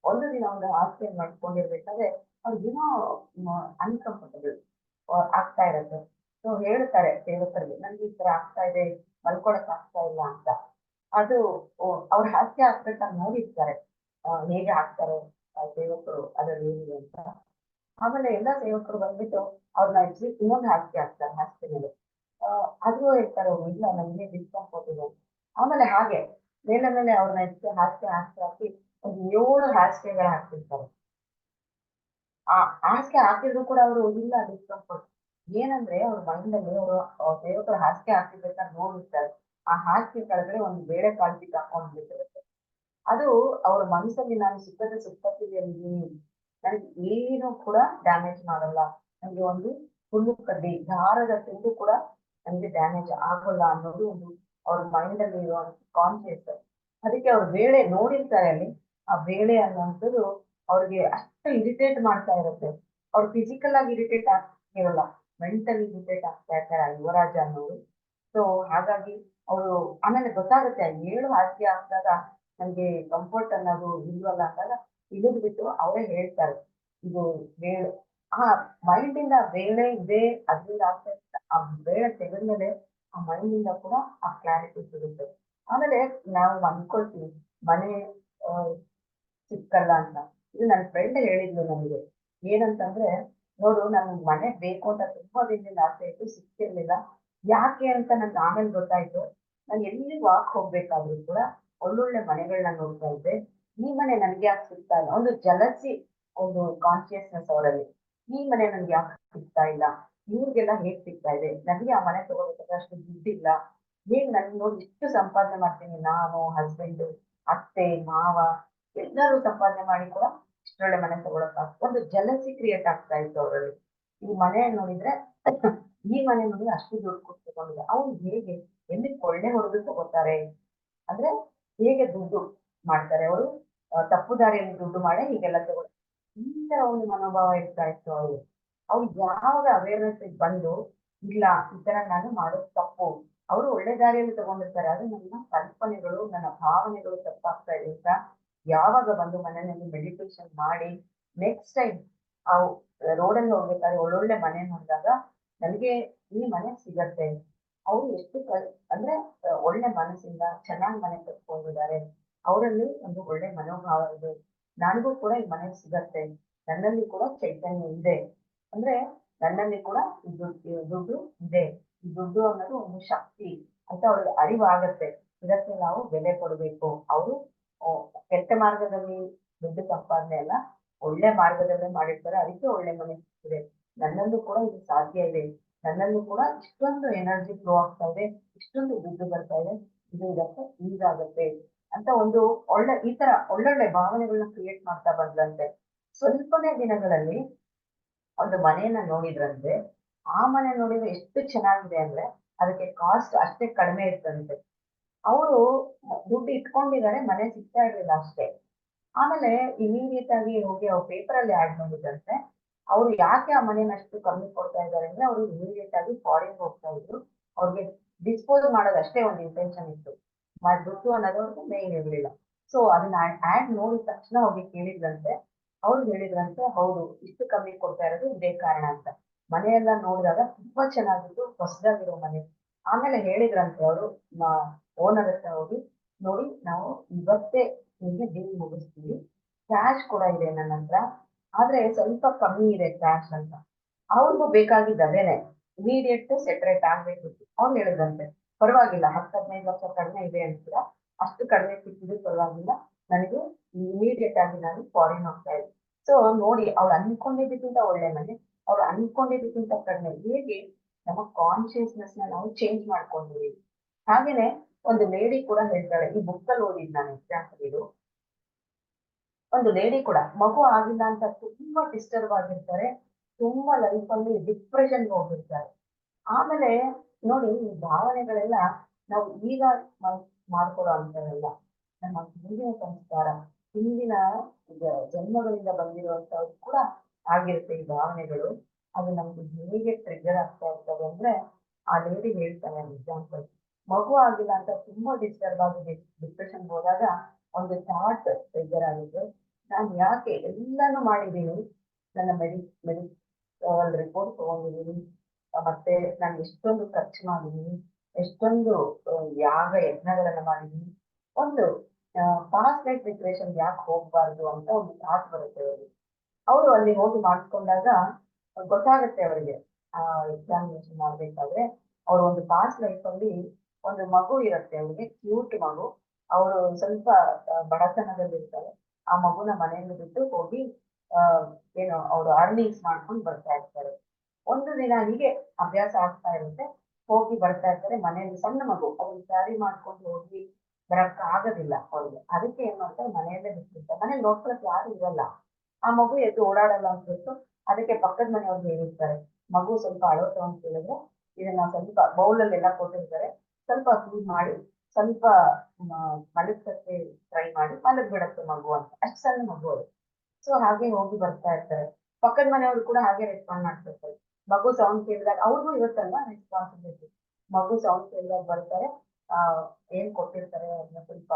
ಒಂದು ದಿನ ಒಂದು ಆಸ್ತಿ ಮಾಡ್ಕೊಂಡಿರ್ಬೇಕಾದ್ರೆ ಅವ್ರಿಗೇನೋ ಅನ್ಕಂಫರ್ಟಬಲ್ ಆಗ್ತಾ ಇರುತ್ತೆ. ಸೊ, ಹೇಳ್ತಾರೆ ಸೇವಕರಿಗೆ ನನ್ಗೆ ಈ ತರ ಆಗ್ತಾ ಇದೆ, ಮಲ್ಕೊಳಕ್ ಆಗ್ತಾ ಇಲ್ಲ ಅಂತ. ಅದು ಅವ್ರ ಹಾಸ್ಯ ಆಗ್ಬೇಕಾದ್ರೆ ನೋಡಿರ್ತಾರೆ. ಹೇಗೆ ಆಗ್ತಾರೆ ಸೇವಕರು ಅದರಲ್ಲಿ ಏನಿದೆ ಅಂತ. ಆಮೇಲೆ ಎಲ್ಲ ಸೇವಕರು ಬಂದ್ಬಿಟ್ಟು ಅವ್ರನ್ನ ಎಚ್ಚರಿ ಇನ್ನೊಂದು ಹಾಸಿಗೆ ಹಾಕ್ತಾರೆ ಹಾಸಿಗೆ ಮೇಲೆ ಆ, ಅದು ಹೇಳ್ತಾರೆ ಅವ್ರು ಇಲ್ಲ ನಮ್ಗೆ ಡಿಸ್ಕಂಫರ್ಟ್ ಇದೆ ಆಮೇಲೆ ಹಾಗೆ ಮೇಲೆ ಮೇಲೆ ಅವ್ರನ್ನ ಎಚ್ಚರಿ ಹಾಸಿಗೆ ಹಾಕಿ ಹಾಕಿ ಒಂದು ಏಳು ಹಾಸಿಗೆಗಳು ಹಾಕ್ತಿರ್ತಾರೆ. ಆ ಹಾಸಿಗೆ ಹಾಕಿದ್ರು ಕೂಡ ಅವರು ಇಲ್ಲ ಡಿಸ್ಕಂಫರ್ಟ್ ಏನಂದ್ರೆ ಅವ್ರ ಮೈಂಡಲ್ಲಿ ಅವರು ಸೇವಕರು ಹಾಸಿಗೆ ಹಾಕಿರ್ಬೇಕಾದ್ರೆ ನೋಡಿರ್ತಾರೆ ಆ ಹಾಸಿಗೆ ಕಳೆದ್ರೆ ಒಂದು ಬೇಳೆ ಕಾಳಜಿ ಹಾಕೊಂಡ್ಬಿಟ್ಟಿರುತ್ತೆ ಅದು ಅವ್ರ ಮನಸ್ಸಲ್ಲಿ ನಾನು ಸುಖದ ಸುಪ್ಪತ್ತಿಗೆಯಲ್ಲಿ ನನಗೆ ಏನು ಕೂಡ ಡ್ಯಾಮೇಜ್ ಮಾಡಲ್ಲ. ನನಗೆ ಒಂದು ಹುಲ್ಲು ಕಡ್ಡಿ ದಾರದ ತುಂಡು ಕೂಡ ನನಗೆ ಡ್ಯಾಮೇಜ್ ಆಗೋಲ್ಲ ಅನ್ನೋದು ಒಂದು ಅವ್ರ ಮೈಂಡ್ ಅಲ್ಲಿ ಇರುವಂತ ಕಾನ್ಶಿಯಸ್ ಅದಕ್ಕೆ ಅವ್ರ ಬೇಳೆ ನೋಡಿರ್ತಾರೆ ಅಲ್ಲಿ, ಆ ಬೇಳೆ ಅನ್ನುವಂಥದ್ದು ಅವ್ರಿಗೆ ಅಷ್ಟು ಇರಿಟೇಟ್ ಮಾಡ್ತಾ ಇರುತ್ತೆ. ಅವ್ರ ಫಿಸಿಕಲ್ ಆಗಿ ಇರಿಟೇಟ್ ಆಗ್ತಿರಲ್ಲ ಮೆಂಟಲ್ ಇರಿಟೇಟ್ ಆಗ್ತಾ ಇರ್ತಾರೆ ಆ ಯುವರಾಜ ಅನ್ನೋರು. ಸೊ ಹಾಗಾಗಿ ಅವರು ಆಮೇಲೆ ಗೊತ್ತಾಗುತ್ತೆ ಏಳು ಹಾಸಿಗೆ ಹಾಕಿದಾಗ ನನಗೆ ಕಂಫರ್ಟ್ ಅನ್ನೋದು ಇಲ್ವಲ್ಲ ಅಂದಾಗ ಇಳಿದು ಬಿಟ್ಟು ಅವರೇ ಹೇಳ್ತಾರೆ. ಇದು ಆ ಮೈಂಡ್ ಇಂದ ಬೇಳೆ ಇದೆ, ಅದರಿಂದ ಆಗ್ತಾ. ಆ ಬೇಳೆ ತೆಗೆದ್ಮೇಲೆ ಆ ಮೈಂಡ್ ಇಂದ ಕೂಡ ಆ ಕ್ಲಾರಿಟಿ ಸಿಗುತ್ತೆ. ಆಮೇಲೆ ನಾವು ಅನ್ಕೊಳ್ತೀವಿ ಮನೆ ಸಿಕ್ಕಲ್ಲ ಅಂತ. ಇದು ನನ್ನ ಫ್ರೆಂಡ್ ಹೇಳಿದ್ಲು ನನಗೆ. ಏನಂತಂದ್ರೆ, ನೋಡು, ನನ್ಗೆ ಮನೆ ಬೇಕು ಅಂತ ತುಂಬಾ ದಿನದಿಂದ ಆಸೆ ಇತ್ತು ಸಿಕ್ತಿರ್ಲಿಲ್ಲ ಯಾಕೆ ಅಂತ ನನ್ಗೆ ಆಮೇಲೆ ಗೊತ್ತಾಯ್ತು. ನಾನು ಎಲ್ಲಿ ವಾಕ್ ಹೋಗ್ಬೇಕಾದ್ರೂ ಕೂಡ ಒಳ್ಳೊಳ್ಳೆ ಮನೆಗಳನ್ನ ನೋಡ್ತಾ ಇದ್ದೆ. ಈ ಮನೆ ನನ್ಗೆ ಯಾಕೆ ಸಿಗ್ತಾ ಇಲ್ಲ? ಒಂದು ಜಲಸಿ, ಒಂದು ಕಾನ್ಶಿಯಸ್ನೆಸ್ ಅವರಲ್ಲಿ. ಈ ಮನೆ ನನ್ಗೆ ಯಾಕೆ ಸಿಗ್ತಾ ಇಲ್ಲ? ಇವ್ರಿಗೆಲ್ಲ ಹೇಗ್ ಸಿಗ್ತಾ ಇದೆ? ನನಗೆ ಆ ಮನೆ ತಗೋಬೇಕಾದ್ರೆ ಅಷ್ಟು ದುಡ್ಡಿಲ್ಲ. ಹೇಗ್ ನನ್ ನೋಡಿ ಇಷ್ಟು ಸಂಪಾದನೆ ಮಾಡ್ತೀನಿ, ನಾನು ಹಸ್ಬೆಂಡ್ ಅತ್ತೆ, ಮಾವ, ಎಲ್ಲರೂ ಸಂಪಾದನೆ ಮಾಡಿ ಕೂಡ ಇಷ್ಟೊಳ್ಳೆ ಮನೆ ತಗೊಳಕ್ ಒಂದು ಜಲಸಿ ಕ್ರಿಯೇಟ್ ಆಗ್ತಾ ಇತ್ತು ಅವರಲ್ಲಿ. ಈ ಮನೆ ನೋಡಿದ್ರೆ, ಈ ಮನೆ ನೋಡಿ ಅಷ್ಟು ದುಡ್ಡು ಕೊಟ್ಟು ತಗೊಂಡಿದೆ ಅವ್ರು ಹೇಗೆ, ಎಲ್ಲಿ ಕೊಳ್ಳೆ ಹೊಡೆದು ತಗೋತಾರೆ? ಅಂದ್ರೆ ಹೇಗೆ ದುಡ್ಡು ಮಾಡ್ತಾರೆ ಅವರು? ತಪ್ಪು ದಾರಿಯಲ್ಲಿ ದುಡ್ಡು ಮಾಡಿ ಹೀಗೆಲ್ಲ ಈ ತರ ಒಂದು ಮನೋಭಾವ ಇರ್ತಾ ಇತ್ತು ಅವ್ರು. ಅವ್ರು ಯಾವಾಗ ಅವೇರ್ನೆಸ್ ಬಂದು, ಇಲ್ಲ, ಈ ತರ ನಾನು ಮಾಡೋದು ತಪ್ಪು. ಅವರು ಒಳ್ಳೆ ದಾರಿಯಲ್ಲಿ ತಗೊಂಡಿರ್ತಾರೆ ಅದು ನನ್ನ ಕಲ್ಪನೆಗಳು, ನನ್ನ ಭಾವನೆಗಳು ತಪ್ಪಾಗ್ತಾ ಇದೆ ಅಂತ ಯಾವಾಗ ಬಂದು ಮನೆಯಲ್ಲಿ ಮೆಡಿಟೇಷನ್ ಮಾಡಿ ನೆಕ್ಸ್ಟ್ ಟೈಮ್ ಆ ರೋಡಲ್ಲಿ ಹೋಗ್ಬೇಕಾದ್ರೆ ಒಳ್ಳೊಳ್ಳೆ ಮನೆ ನೋಡಿದಾಗ ನನಗೆ ಈ ಮನೆ ಸಿಗತ್ತೆ. ಅವ್ರು ಎಷ್ಟು ಅಂದ್ರೆ ಒಳ್ಳೆ ಮನಸ್ಸಿಂದ ಚೆನ್ನಾಗಿ ಮನೆ ಕಟ್ಕೊಂಡಿದ್ದಾರೆ. ಅವರಲ್ಲಿ ಒಂದು ಒಳ್ಳೆ ಮನೋಭಾವ ಇದೆ. ನನಗೂ ಕೂಡ ಈ ಮನೆ ಸಿಗತ್ತೆ. ನನ್ನಲ್ಲಿ ಕೂಡ ಚೈತನ್ಯ ಇದೆ. ಅಂದ್ರೆ ನನ್ನಲ್ಲಿ ಕೂಡ ದುಡ್ಡು ಇದೆ. ಈ ದುಡ್ಡು ಅನ್ನೋದು ಒಂದು ಶಕ್ತಿ. ಅಂತ ಅವ್ರಿಗೆ ಅರಿವಾಗತ್ತೆ. ಇದಕ್ಕೆ ನಾವು ಬೆಲೆ ಕೊಡಬೇಕು. ಅವರು ಕೆಟ್ಟ ಮಾರ್ಗದಲ್ಲಿ ದುಡ್ಡು ಸಂಪಾದನೆ ಅಲ್ಲ, ಒಳ್ಳೆ ಮಾರ್ಗದಲ್ಲೇ ಮಾಡಿರ್ತಾರೆ. ಅದಕ್ಕೆ ಒಳ್ಳೆ ಮನೆ ಸಿಗ್ತದೆ. ನನ್ನಲ್ಲೂ ಕೂಡ ಇದು ಸಾಧ್ಯ ಇದೆ. ನನ್ನಲ್ಲೂ ಕೂಡ ಇಷ್ಟೊಂದು ಎನರ್ಜಿ ಫ್ಲೋ ಆಗ್ತಾ ಇದೆ. ಇಷ್ಟೊಂದು ದುಡ್ಡು ಬರ್ತಾ ಇದೆ. ಇದು ಇದಕ್ಕೆ ಈಗಾಗತ್ತೆ. ಅಂತ ಒಂದು ಒಳ್ಳೆ, ಈ ತರ ಒಳ್ಳೊಳ್ಳೆ ಭಾವನೆಗಳನ್ನ ಕ್ರಿಯೇಟ್ ಮಾಡ್ತಾ ಬಂದ್ಲಂತೆ ಸ್ವಲ್ಪನೇ ದಿನಗಳಲ್ಲಿ ಒಂದು ಮನೆಯನ್ನ ನೋಡಿದ್ರಂತೆ. ಆ ಮನೆ ನೋಡಿದ್ರೆ ಎಷ್ಟು ಚೆನ್ನಾಗಿದೆ ಅಂದ್ರೆ ಅದಕ್ಕೆ ಕಾಸ್ಟ್ ಅಷ್ಟೇ ಕಡಿಮೆ ಇರ್ತಂತೆ ಅವರು ದುಡ್ಡು ಇಟ್ಕೊಂಡಿದ್ದಾರೆ, ಮನೆ ಸಿಗ್ತಾ ಇರಲಿಲ್ಲ ಅಷ್ಟೇ. ಆಮೇಲೆ ಇಮಿಡಿಯೇಟ್ ಆಗಿ ಹೋಗಿ ಅವ್ರು ಪೇಪರ್ ಅಲ್ಲಿ ಆಡ್ ಮಾಡಿದಂತೆ ಅವ್ರು ಯಾಕೆ ಆ ಮನೇನ ಅಷ್ಟು ಕಮ್ಮಿ ಕೊಡ್ತಾ ಇದ್ದಾರೆ ಅಂದ್ರೆ ಅವರು ಇಮಿಡಿಯೇಟ್ ಆಗಿ ಫಾರಿನ್ ಹೋಗ್ತಾ ಇದ್ರು. ಅವ್ರಿಗೆ ಡಿಸ್ಪೋಸ್ ಮಾಡೋದಷ್ಟೇ ಒಂದು ಇಂಟೆನ್ಷನ್ ಇತ್ತು. ದುಡ್ಡು ಅನ್ನೋದು ಅವ್ರಿಗೆ ಮೇನ್ ಇರ್ಲಿಲ್ಲ. ಸೊ ಅದನ್ನ ಆಡ್ ನೋಡಿದ ತಕ್ಷಣ ಅವ್ರಿಗೆ ಕೇಳಿದ್ರಂತೆ. ಅವ್ರು ಹೇಳಿದ್ರಂತೆ, ಹೌದು, ಇಷ್ಟು ಕಮ್ಮಿ ಕೊಡ್ತಾ ಇರೋದು ಇದೇ ಕಾರಣ ಅಂತ. ಮನೆಯೆಲ್ಲ ನೋಡಿದಾಗ ತುಂಬಾ ಚೆನ್ನಾಗಿತ್ತು, ಹೊಸದಾಗಿರೋ ಮನೆ. ಆಮೇಲೆ ಹೇಳಿದ್ರಂತೆ ಅವರು ಓನರ್ ಹತ್ರ ಹೋಗಿ, ನೋಡಿ, ನಾವು ಇವತ್ತೇ ನಿಮಗೆ ಡೀಲ್ ಮುಗಿಸ್ತೀವಿ. ಕ್ಯಾಶ್ ಕೂಡ ಇದೆ ನನ್ನ ಹತ್ರ, ಆದ್ರೆ ಸ್ವಲ್ಪ ಕಮ್ಮಿ ಇದೆ ಕ್ಯಾಶ್ ಅಂತ. ಅವ್ರಿಗೂ ಬೇಕಾಗಿದ್ದು ಅದೇನೆ ಇಮಿಡಿಯೇಟ್ ಸೆಟ್ರೇಟ್ ಆಗ್ಬೇಕಿತ್ತು. ಅವ್ರು ಹೇಳಿದ್ರಂತೆ ಪರವಾಗಿಲ್ಲ, ಹತ್ತು ಹದಿನೈದು ಲಕ್ಷ ಕಡಿಮೆ ಇದೆ ಅಂತೀರಾ? ಅಷ್ಟು ಕಡಿಮೆ ಸಿಕ್ಕಿದ್ರು ಪರವಾಗಿಲ್ಲ. ನನಗೆ ಇಮಿಡಿಯೇಟ್ ಆಗಿ ನಾನು ಫಾರಿನ್ ಹೋಗ್ತಾ ಇದ್ದೆ ಸೊ ನೋಡಿ, ಅವ್ರು ಅನ್ಕೊಂಡಿದ್ದಕ್ಕಿಂತ ಒಳ್ಳೆ ಮನೆ, ಅವ್ರು ಅನ್ಕೊಂಡಿದ್ದಕ್ಕಿಂತ ಕಡಿಮೆ. ಹೇಗೆ? ನಮ್ಮ ಕಾನ್ಶಿಯಸ್ನೆಸ್ನ ನಾವು ಚೇಂಜ್ ಮಾಡ್ಕೊಂಡಿದ್ದೀವಿ. ಹಾಗೇನೆ ಒಂದು ಲೇಡಿ ಕೂಡ ಹೇಳ್ತಾಳೆ, ಈ ಬುಕ್ ಅಲ್ಲಿ ಓದಿದ್ ನಾನು ಎಕ್ಸಾಂಪಲ್ ಇದು. ಒಂದು ಲೇಡಿ ಕೂಡ, ಮಗು ಆಗಿಲ್ಲ ಅಂತ ತುಂಬಾ ಡಿಸ್ಟರ್ಬ್ ಆಗಿರ್ತಾರೆ, ತುಂಬಾ ಲೈಫ್ ಅಲ್ಲಿ ಡಿಪ್ರೆಷನ್ ಹೋಗಿರ್ತಾರೆ. ಆಮೇಲೆ ನೋಡಿ, ಈ ಭಾವನೆಗಳೆಲ್ಲ ನಾವು ಈಗ ಮಾಡ್ಕೊಳ್ಳೋ ಅಂತವೆಲ್ಲ ನಮ್ಮ ಹಿಂದಿನ ಸಂಸ್ಕಾರ, ಹಿಂದಿನ ಜನ್ಮಗಳಿಂದ ಬಂದಿರುವಂತವ್ರು ಕೂಡ ಆಗಿರುತ್ತೆ ಈ ಭಾವನೆಗಳು. ಅದು ನಮ್ಗೆ ಹೇಗೆ ಟ್ರಿಗರ್ ಆಗ್ತಾ ಇರ್ತವೆ ಅಂದ್ರೆ, ಆ ಲೇಡಿ ಹೇಳ್ತಾನೆ ಎಕ್ಸಾಂಪಲ್ ಮಗು ಆಗಿಲ್ಲ ಅಂತ ತುಂಬಾ ಡಿಸ್ಟರ್ಬ್ ಆಗಿ ಡಿಪ್ರೆಷನ್ ಹೋದಾಗ ಒಂದು ಥಾಟ್ ಟ್ರಿಗರ್ ಆಗಿದ್ದು ನಾನು ಯಾಕೆ ಎಲ್ಲಾನು ಮಾಡಿದ್ದೀನಿ, ನನ್ನ ಮೆಡಿ ಮೆಡಿ ರಿಪೋರ್ಟ್ ತಗೊಂಡಿದ್ದೀನಿ ಮತ್ತೆ ನಾನು ಎಷ್ಟೊಂದು ಖರ್ಚು ಮಾಡಿದೀನಿ ಎಷ್ಟೊಂದು ಯಾಗ ಯಜ್ಞಗಳನ್ನ ಮಾಡಿದೀನಿ ಒಂದು ಪಾಸ್ಟ್ ಲೈಫ್ ಡಿಪ್ರೆಷನ್ ಯಾಕೆ ಹೋಗ್ಬಾರ್ದು ಅಂತ ಒಂದು ಥಾಟ್ ಬರುತ್ತೆ ಅವರಿಗೆ. ಅವರು ಅಲ್ಲಿ ಹೋಗಿ ಮಾಡಿಸ್ಕೊಂಡಾಗ ಗೊತ್ತಾಗುತ್ತೆ ಅವರಿಗೆ, ಆ ಎಕ್ಸಾಮಿನೇಷನ್ ಮಾಡ್ಬೇಕಾದ್ರೆ. ಅವ್ರ ಒಂದು ಪಾಸ್ಟ್ ಲೈಫ್ ಅಲ್ಲಿ ಒಂದು ಮಗು ಇರುತ್ತೆ, ಅವ್ರಿಗೆ ಕ್ಯೂಟ್ ಮಗು. ಅವರು ಸ್ವಲ್ಪ ಬಡತನದಲ್ಲಿರ್ತಾರೆ. ಆ ಮಗುನ ಮನೆಯಲ್ಲಿ ಬಿಟ್ಟು ಹೋಗಿ ಏನು, ಅವರು ಅರ್ನಿಂಗ್ಸ್ ಮಾಡ್ಕೊಂಡು ಬರ್ತಾ ಇರ್ತಾರೆ. ಒಂದು ದಿನ ಹೀಗೆ ಅಭ್ಯಾಸ ಆಗ್ತಾ ಇರುತ್ತೆ. ಹೋಗಿ ಬರ್ತಾ ಇರ್ತಾರೆ. ಮನೆಯಲ್ಲಿ ಸಣ್ಣ ಮಗು ಅವ್ರಿಗೆ ಕ್ಯಾರಿ ಮಾಡ್ಕೊಂಡು ಹೋಗಿ ಬರಕ್ ಆಗೋದಿಲ್ಲ ಅವ್ರಿಗೆ ಅದಕ್ಕೆ ಏನ್ ಮಾಡ್ತಾರೆ? ಮನೆಯಲ್ಲೇ ಬಿಟ್ಟಿರ್ತಾರೆ ಮನೇಲಿ ನೋಡ್ಕೊಳಕ್ ಯಾರು ಇರಲ್ಲ. ಆ ಮಗು ಎದ್ದು ಓಡಾಡಲ್ಲ ಅಂತ ಅದಕ್ಕೆ ಪಕ್ಕದ ಮನೆಯವ್ರು ಹೇಳಿರ್ತಾರೆ. ಮಗು ಸ್ವಲ್ಪ ಅಳೋತು ಅಂತ ಹೇಳಿದ್ರೆ ಇದನ್ನ ಸ್ವಲ್ಪ ಬೌಲಲ್ಲಿ ಎಲ್ಲ ಕೊಟ್ಟಿರ್ತಾರೆ. ಸ್ವಲ್ಪ ಕ್ಲೀನ್ ಮಾಡಿ, ಸ್ವಲ್ಪ ಮಲಗಕ್ಕೆ ಟ್ರೈ ಮಾಡಿ. ಮಲಗ್ ಬಿಡತ್ತೆ ಮಗು ಅಂತ. ಅಷ್ಟು ಸಣ್ಣ ಮಗು ಅದು. ಸೊ ಹಾಗೆ ಹೋಗಿ ಬರ್ತಾ ಇರ್ತಾರೆ. ಪಕ್ಕದ ಮನೆಯವರು ಕೂಡ ಹಾಗೆ ರೆಸ್ಪಾಂಡ್ ಮಾಡ್ತಿರ್ತಾರೆ. ಮಗು ಸೌಂಡ್ ಕೇಳಿದಾಗ ಅವ್ರಿಗೂ ಇರುತ್ತಲ್ಲ ರೆಸ್ಪಾನ್ಸಿಬಿಲಿಟಿ ಮಗು ಸೌಂಡ್ ಕೇಳಿದಾಗ ಬರ್ತಾರೆ, ಆ, ಏನ್ ಕೊಟ್ಟಿರ್ತಾರೆ ಅದನ್ನ ಸ್ವಲ್ಪ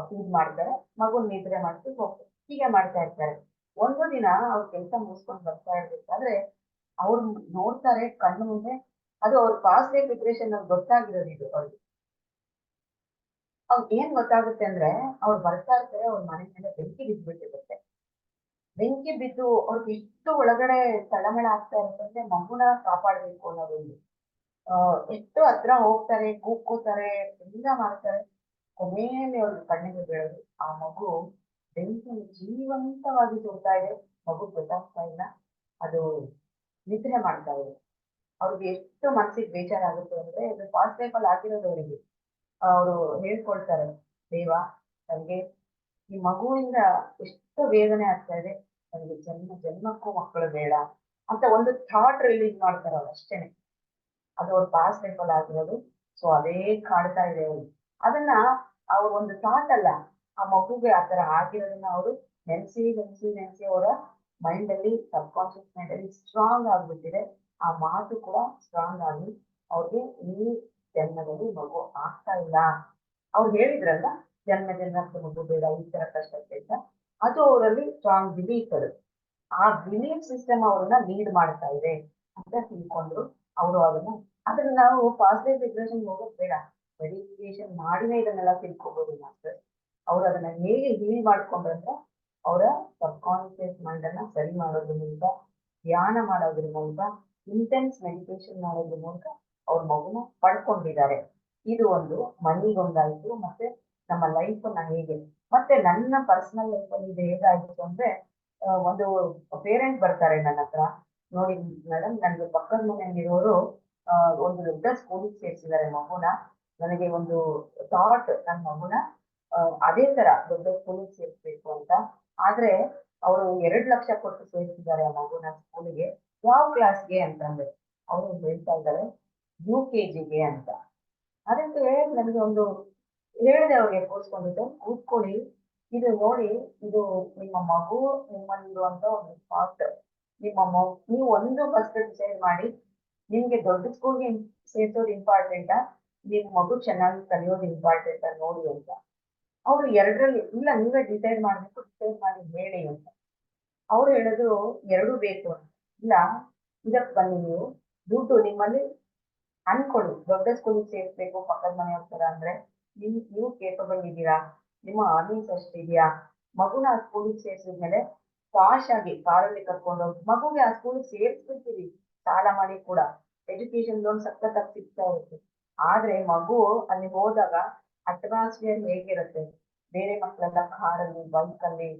ಫೀಡ್ ಮಾಡ್ತಾರೆ. ಮಗು ನಿದ್ರೆ ಮಾಡ್ತಿ ಹೋಗ್ತಾರೆ. ಹೀಗೆ ಮಾಡ್ತಾ ಇರ್ತಾರೆ. ಒಂದು ದಿನ ಅವ್ರ ಕೆಲಸ ಮುಗಿಸ್ಕೊಂಡು ಬರ್ತಾ ಇರ್ಬೇಕಾದ್ರೆ ಅವ್ರು ನೋಡ್ತಾರೆ ಕಣ್ಣು ಮುಂದೆ, ಅದು ಅವ್ರ ಪಾಸ್ ಡೇ ಪ್ರಿಪ್ರೇಷನ್ ಅವ್ರಿಗೆ ಗೊತ್ತಾಗಿರೋದು ಇದು ಅವ್ರಿಗೆ. ಅವ್ರಿಗೆ ಏನ್ ಗೊತ್ತಾಗುತ್ತೆ ಅಂದ್ರೆ ಅವ್ರು ಬರ್ತಾ ಇರ್ತಾರೆ, ಅವ್ರ ಮನೆ ಮೇಲೆ ಬೆಂಕಿ ಬಿದ್ದ್ಬಿಟ್ಟಿರುತ್ತೆ ಬೆಂಕಿ ಬಿದ್ದು ಅವ್ರಿಗೆ ಎಷ್ಟು ಒಳಗಡೆ ತಳಮಳ ಆಗ್ತಾ ಇರುತ್ತೆ ಮಗುನ ಕಾಪಾಡ್ಬೇಕು ಅನ್ನೋದೊಂದು. ಅಹ್ ಎಷ್ಟು ಹತ್ರ ಹೋಗ್ತಾರೆ, ಕೂಗ್ಕೋತಾರೆ, ಎಲ್ಲ ಮಾಡ್ತಾರೆ. ಕೊನೆಯಲ್ಲಿ ಅವ್ರ ಕಣ್ಣಿಗೆ ಬೀಳೋದು. ಆ ಮಗು ಬೆಂಕಿ ಜೀವಂತವಾಗಿ ಸುಡ್ತಾ ಇದೆ. ಮಗು ಗೊತ್ತಾಗ್ತಾ ಇಲ್ಲ. ಅದು ನಿದ್ರೆ ಮಾಡ್ತಾ ಇದೆ. ಅವ್ರಿಗೆ ಎಷ್ಟು ಮನ್ಸಿಗೆ ಬೇಜಾರಾಗುತ್ತೆ ಅಂದ್ರೆ ಇದು ಫಾಸ್ಟ್ ಲೈಫ್ ಅಲ್ಲಿ ಆಗಿರೋದು ಅವರಿಗೆ ಅವರು ಹೇಳ್ಕೊಳ್ತಾರೆ, ದೇವ, ನನಗೆ ಈ ಮಗುವಿಂದ ಎಷ್ಟು ವೇದನೆ ಆಗ್ತಾ ಇದೆ. ನನಗೆ ಜನ್ಮ, ಜನ್ಮಕ್ಕೂ ಮಕ್ಕಳು ಬೇಡ ಅಂತ ಒಂದು ಥಾಟ್ ರಿಲೀಸ್ ಮಾಡ್ತಾರೆ ಅವ್ರು ಅಷ್ಟೇನೆ. ಅದು ಅವ್ರ ಪಾಸ್ ಲೈಫ್ ಅಲ್ಲಿ ಆಗಿರೋದು ಸೊ ಅದೇ ಕಾಡ್ತಾ ಇದೆ ಅವ್ರು. ಅದನ್ನ ಅವ್ರ ಒಂದು ಥಾಟ್ ಅಲ್ಲ, ಆ ಮಗುಗೆ ಆ ತರ ಆಗಿರೋದನ್ನ ಅವರು ನೆನೆಸಿ, ನೆನ್ಸಿ, ನೆನೆಸಿ ಅವರ ಮೈಂಡ್ ಅಲ್ಲಿ ಸಬ್ ಕಾನ್ಶಿಯಸ್ ಮೈಂಡ್ ಅಲ್ಲಿ ಸ್ಟ್ರಾಂಗ್ ಆಗ್ಬಿಟ್ಟಿದೆ. ಆ ಮಾತು ಕೂಡ ಸ್ಟ್ರಾಂಗ್ ಆಗಿ ಅವ್ರಿಗೆ ಈ ಜನ್ಮದಲ್ಲಿ ಮಗು ಆಗ್ತಾ ಇಲ್ಲ. ಅವ್ರು ಹೇಳಿದ್ರಲ್ಲ, ಜನ್ಮ, ಜನ್ಮಕ್ಕೆ ಮಗು ಬೇಡ, ಈ ತರ ಕಷ್ಟ ಅಂತ ಅದು ಅವರಲ್ಲಿ ಸ್ಟ್ರಾಂಗ್ ಬಿಲೀಫ್ ಇರುತ್ತೆ ಆ ಬಿಲೀಫ್ ಸಿಸ್ಟಮ್ ಅವ್ರನ್ನ ಲೀಡ್ ಮಾಡ್ತಾ ಇದೆ ಅಂತ ತಿಳ್ಕೊಂಡ್ರು ಅವರು ಅದನ್ನ. ಅದನ್ನ ನಾವು ಪಾಸಿಟಿವ್ ಡಿಪ್ರೆಷನ್ ಹೋಗೋದು ಬೇಡ. ಮೆಡಿಟೇಷನ್ ಮಾಡಿನೇ ಇದನ್ನೆಲ್ಲ ತಿಳ್ಕೊಬೋದು ಮಾಸ್ಟರ್. ಅವ್ರು ಅದನ್ನ ಹೇಗೆ ಹೀಲ್ ಮಾಡ್ಕೊಂಡ್ರಂದ್ರೆ ಅವರ ಸಬ್ ಕಾನ್ಶಿಯಸ್ ಮೈಂಡ್ ಅನ್ನ ಸರಿ ಮಾಡೋದ್ರ ಮೂಲಕ, ಧ್ಯಾನ ಮಾಡೋದ್ರ ಮೂಲಕ ಇಂಟೆನ್ಸ್ ಮೆಡಿಟೇಷನ್ ಮಾಡೋದ್ರ ಮೂಲಕ ಅವ್ರ ಮಗುನ ಪಡ್ಕೊಂಡಿದ್ದಾರೆ. ಇದು ಒಂದು ಮನಿಗೊಂದಾಯ್ತು ಮತ್ತೆ ನಮ್ಮ ಲೈಫ್ ಅನ್ನ ಹೇಗೆ ಮತ್ತೆ ನನ್ನ ಪರ್ಸನಲ್ ಲೈಫ್ ಅಲ್ಲಿ ಇದು ಹೇಗಾಯ್ತು ಅಂದ್ರೆ ಒಂದು ಪೇರೆಂಟ್ ಬರ್ತಾರೆ ನನ್ನ ಹತ್ರ. ನೋಡಿ ಮೇಡಮ್ ನನಗೆ ಪಕ್ಕದ ಮನೆಯಲ್ಲಿರೋರು ಒಂದು ದೊಡ್ಡ ಸ್ಕೂಲಿಗೆ ಸೇರಿಸಿದ್ದಾರೆ ಮಗುನ. ನನಗೆ ಒಂದು ಥಾಟ್ ನನ್ನ ಮಗುನ ಅದೇ ತರ ದೊಡ್ಡ ಸ್ಕೂಲಿಗೆ ಸೇರಿಸ್ಬೇಕು ಅಂತ. ಆದ್ರೆ, ಅವರು ಎರಡ್ ಲಕ್ಷ ಕೊಟ್ಟು ಸೇರಿಸಿದ್ದಾರೆ ಆ ಮಗುನ ಸ್ಕೂಲಿಗೆ ಯಾವ ಕ್ಲಾಸ್ಗೆ ಅಂತಂದ್ರೆ, ಅವರು ಹೇಳ್ತಾ ಇದ್ದಾರೆ ಯು ಕೆ ಜಿಗೆ ಅಂತ. ಅದಕ್ಕೆ ನನಗೆ ಒಂದು ಹೇಳಿದೆ ಅವ್ರಿಗೆ ಕೂರ್ಸ್ಕೊಂಡಿದ್ದೆ ಕೂತ್ಕೊಳ್ಳಿ ಇದು ನೋಡಿ, ಇದು ನಿಮ್ಮ ಮಗು, ನಿಮ್ಮಲ್ಲಿರುವಂತ ಒಂದು ಥಾಟ್ ನಿಮ್ಮ ಮಗು, ನೀವು ಒಂದು ಫಸ್ಟ್ ಡಿಸೈಡ್ ಮಾಡಿ, ನಿಮ್ಗೆ ದೊಡ್ಡ ಸ್ಕೂಲ್ಗೆ ಸೇರ್ಸೋದು ಇಂಪಾರ್ಟೆಂಟ್ ನಿಮ್ ಮಗು ಚೆನ್ನಾಗಿ ಕಲಿಯೋದು ಇಂಪಾರ್ಟೆಂಟ್ ನೋಡಿ ಅಂತ. ಅವ್ರು ಎರಡರಲ್ಲಿ, ಇಲ್ಲ, ನೀವೇ ಡಿಸೈಡ್ ಮಾಡ್ಬೇಕು ಡಿಸೈಡ್ ಮಾಡಿ ಹೇಳಿ ಅಂತ. ಅವ್ರು ಹೇಳಿದ್ರು ಎರಡು ಬೇಕು ಅಂತ. ಇಲ್ಲ, ಇದಕ್ಕೆ ಬನ್ನಿ ನೀವು. ದುಡ್ಡು ನಿಮ್ಮಲ್ಲಿ ಅನ್ಕೊಳ್ಳಿ. ದೊಡ್ಡ ಸ್ಕೂಲಿಗೆ ಸೇರ್ಸ್ಬೇಕು, ಪಕ್ಕದ ಮನೆಯವ್ರ ತರ ಅಂದ್ರೆ. ನಿಮ್ ನೀವು ಕೇಪಬಲ್ ಇದ್ದೀರಾ ನಿಮ್ಮ ಅರ್ನಿಂಗ್ಸ್ ಅಷ್ಟಿದೆಯಾ ಮಗುನ ಆ ಸ್ಕೂಲಿಗೆ ಸೇರ್ಸಿದ್ಮೇಲೆ ಪಾಶ್ ಆಗಿ ಕಾರಲ್ಲಿ ಕರ್ಕೊಂಡು ಹೋಗಿ, ಮಗುಗೆ ಆ ಸ್ಕೂಲಿಗೆ ಸೇರ್ಸ್ಬಿಡ್ತೀವಿ ಸಾಲ ಮಾಡಿ ಕೂಡ. ಎಜುಕೇಶನ್ ಲೋನ್ ಸಖತ್ತಾಗಿ ಸಿಗ್ತಾ ಇರುತ್ತೆ. ಆದ್ರೆ ಮಗು ಅಲ್ಲಿ ಹೋದಾಗ ಅಟ್ಮಾಸ್ಫಿಯರ್ ಹೇಗಿರುತ್ತೆ? ಬೇರೆ ಮಕ್ಕಳೆಲ್ಲ ಕಾರಲ್ಲಿ ಬೈಕಲ್ಲಿ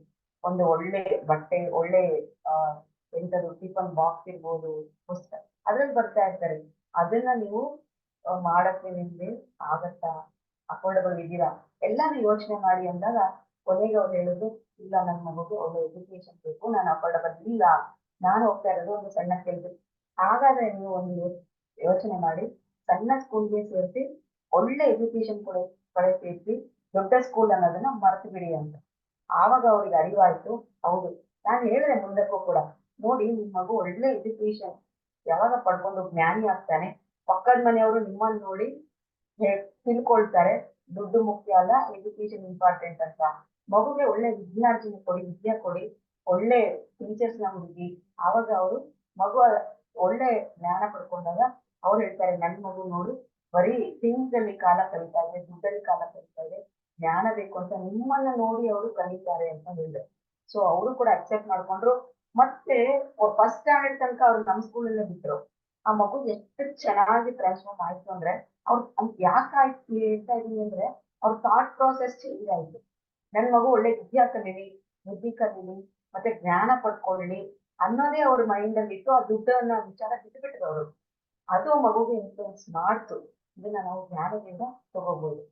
ಒಂದು ಒಳ್ಳೆ ಬಟ್ಟೆ, ಒಳ್ಳೆ ಎಂತದು ಟಿಫನ್ ಬಾಕ್ಸ್ ಇರ್ಬೋದು, ಪುಸ್ತಕ. ಅದ್ರಲ್ಲಿ ಬರ್ತಾ ಇರ್ತಾರೆ. ಅದನ್ನ ನೀವು ಮಾಡಕ್ಕೆ ನಿಮ್ಗೆ ಆಗತ್ತಾ? ಅಫೋರ್ಡಬಲ್ ಇದ್ದೀರಾ ಎಲ್ಲಾನು ಯೋಚನೆ ಮಾಡಿ ಅಂದಾಗ ಕೊನೆಗೆ ಅವ್ರು ಹೇಳುದು, ಇಲ್ಲ ನನ್ನ ಮಗುಗೆ ಒಳ್ಳೆ ಎಜುಕೇಶನ್ ಬೇಕು, ನಾನು ಅಫೋರ್ಡಬಲ್ ಇಲ್ಲ. ನಾನು ಹೋಗ್ತಾ ಇರೋದು ಒಂದು ಸಣ್ಣ ಕೆಲಸ ಹಾಗಾದ್ರೆ ನೀವು ಒಂದು ಯೋಚನೆ ಮಾಡಿ, ಸಣ್ಣ ಸ್ಕೂಲ್ಗೆ ಸೇರಿಸಿ, ಒಳ್ಳೆ ಎಜುಕೇಶನ್ ಕೂಡ, ಕಡೆ ಸೇರಿಸಿ, ದೊಡ್ಡ ಸ್ಕೂಲ್ ಅನ್ನೋದನ್ನ ಮರ್ತು ಬಿಡಿ ಅಂತ. ಆವಾಗ ಅವ್ರಿಗೆ ಅರಿವಾಯ್ತು, ಹೌದು. ನಾನು ಹೇಳಿದೆ ಮುಂದಕ್ಕೂ ಕೂಡ, ನೋಡಿ ನಿಮ್ ಮಗು ಒಳ್ಳೆ ಎಜುಕೇಶನ್ ಯಾವಾಗ ಪಡ್ಕೊಂಡು ಜ್ಞಾನಿ ಆಗ್ತಾನೆ, ಪಕ್ಕದ ಮನೆಯವರು ನಿಮ್ಮನ್ನ ನೋಡಿ ತಿಳ್ಕೊಳ್ತಾರೆ. ದುಡ್ಡು ಮುಖ್ಯ ಅಲ್ಲ ಎಜುಕೇಶನ್ ಇಂಪಾರ್ಟೆಂಟ್ ಅಂತ. ಮಗುಗೆ ಒಳ್ಳೆ ವಿದ್ಯಾರ್ಜನೆ ಕೊಡಿ, ವಿದ್ಯೆ ಕೊಡಿ, ಒಳ್ಳೆ ಟೀಚರ್ಸ್ನ ಹುಡುಗಿ ಆವಾಗ ಅವರು ಮಗು ಒಳ್ಳೆ ಜ್ಞಾನ ಪಡ್ಕೊಂಡಾಗ ಅವ್ರು ಹೇಳ್ತಾರೆ, ನನ್ ಮಗು ನೋಡು, ಬರೀ ಥಿಂಗ್ಸ್ ಅಲ್ಲಿ ಕಾಲ ಕಲಿತಾ ಇದೆ, ದುಡ್ಡಲ್ಲಿ ಕಾಲ ಕಲಿತಾ ಇದೆ, ಜ್ಞಾನ ಬೇಕು ಅಂತ ನಿಮ್ಮನ್ನ ನೋಡಿ ಅವರು ಕಲಿತಾರೆ ಅಂತ ಹೇಳಿದ್ರು ಸೊ ಅವರು ಕೂಡ ಅಕ್ಸೆಪ್ಟ್ ಮಾಡ್ಕೊಂಡ್ರು. ಮತ್ತೆ ಫಸ್ಟ್ ಸ್ಟ್ಯಾಂಡರ್ಡ್ ತನಕ ಅವ್ರು ನಮ್ಮ ಸ್ಕೂಲಲ್ಲೇ ಬಿಟ್ರು. ಆ ಮಗು ಎಷ್ಟು ಚೆನ್ನಾಗಿ ಟ್ರಾನ್ಸ್ಫಾರ್ಮ್ ಆಯ್ತು ಅಂದ್ರೆ ಅವ್ರು ಯಾಕೆ ಆಯ್ತು ಹೇಳ್ತಾ ಇದೀನಿ ಅಂದ್ರೆ ಅವ್ರ ಥಾಟ್ ಪ್ರಾಸೆಸ್ ಚೇಂಜ್ ಆಯ್ತು. ನನ್ ಮಗು ಒಳ್ಳೆ ವಿದ್ಯಾ ಕಲೀಲಿ ಬುದ್ಧಿ ಕಲೀಲಿ, ಮತ್ತೆ ಜ್ಞಾನ ಪಡ್ಕೊಳ್ಳಿ ಅನ್ನೋದೇ ಅವ್ರ ಮೈಂಡ್ ಅಲ್ಲಿ ಇತ್ತು. ಆ ದುಡ್ಡನ್ನ ವಿಚಾರ ಬಿಟ್ಬಿಟ್ರು ಅವರು. ಅದು ಮಗುಗೆ ಇನ್ಫ್ಲೂಯೆನ್ಸ್ ಮಾಡ್ತು. ಇದನ್ನ ನಾವು ಜ್ಞಾನದಿಂದ ತಗೋಬಹುದು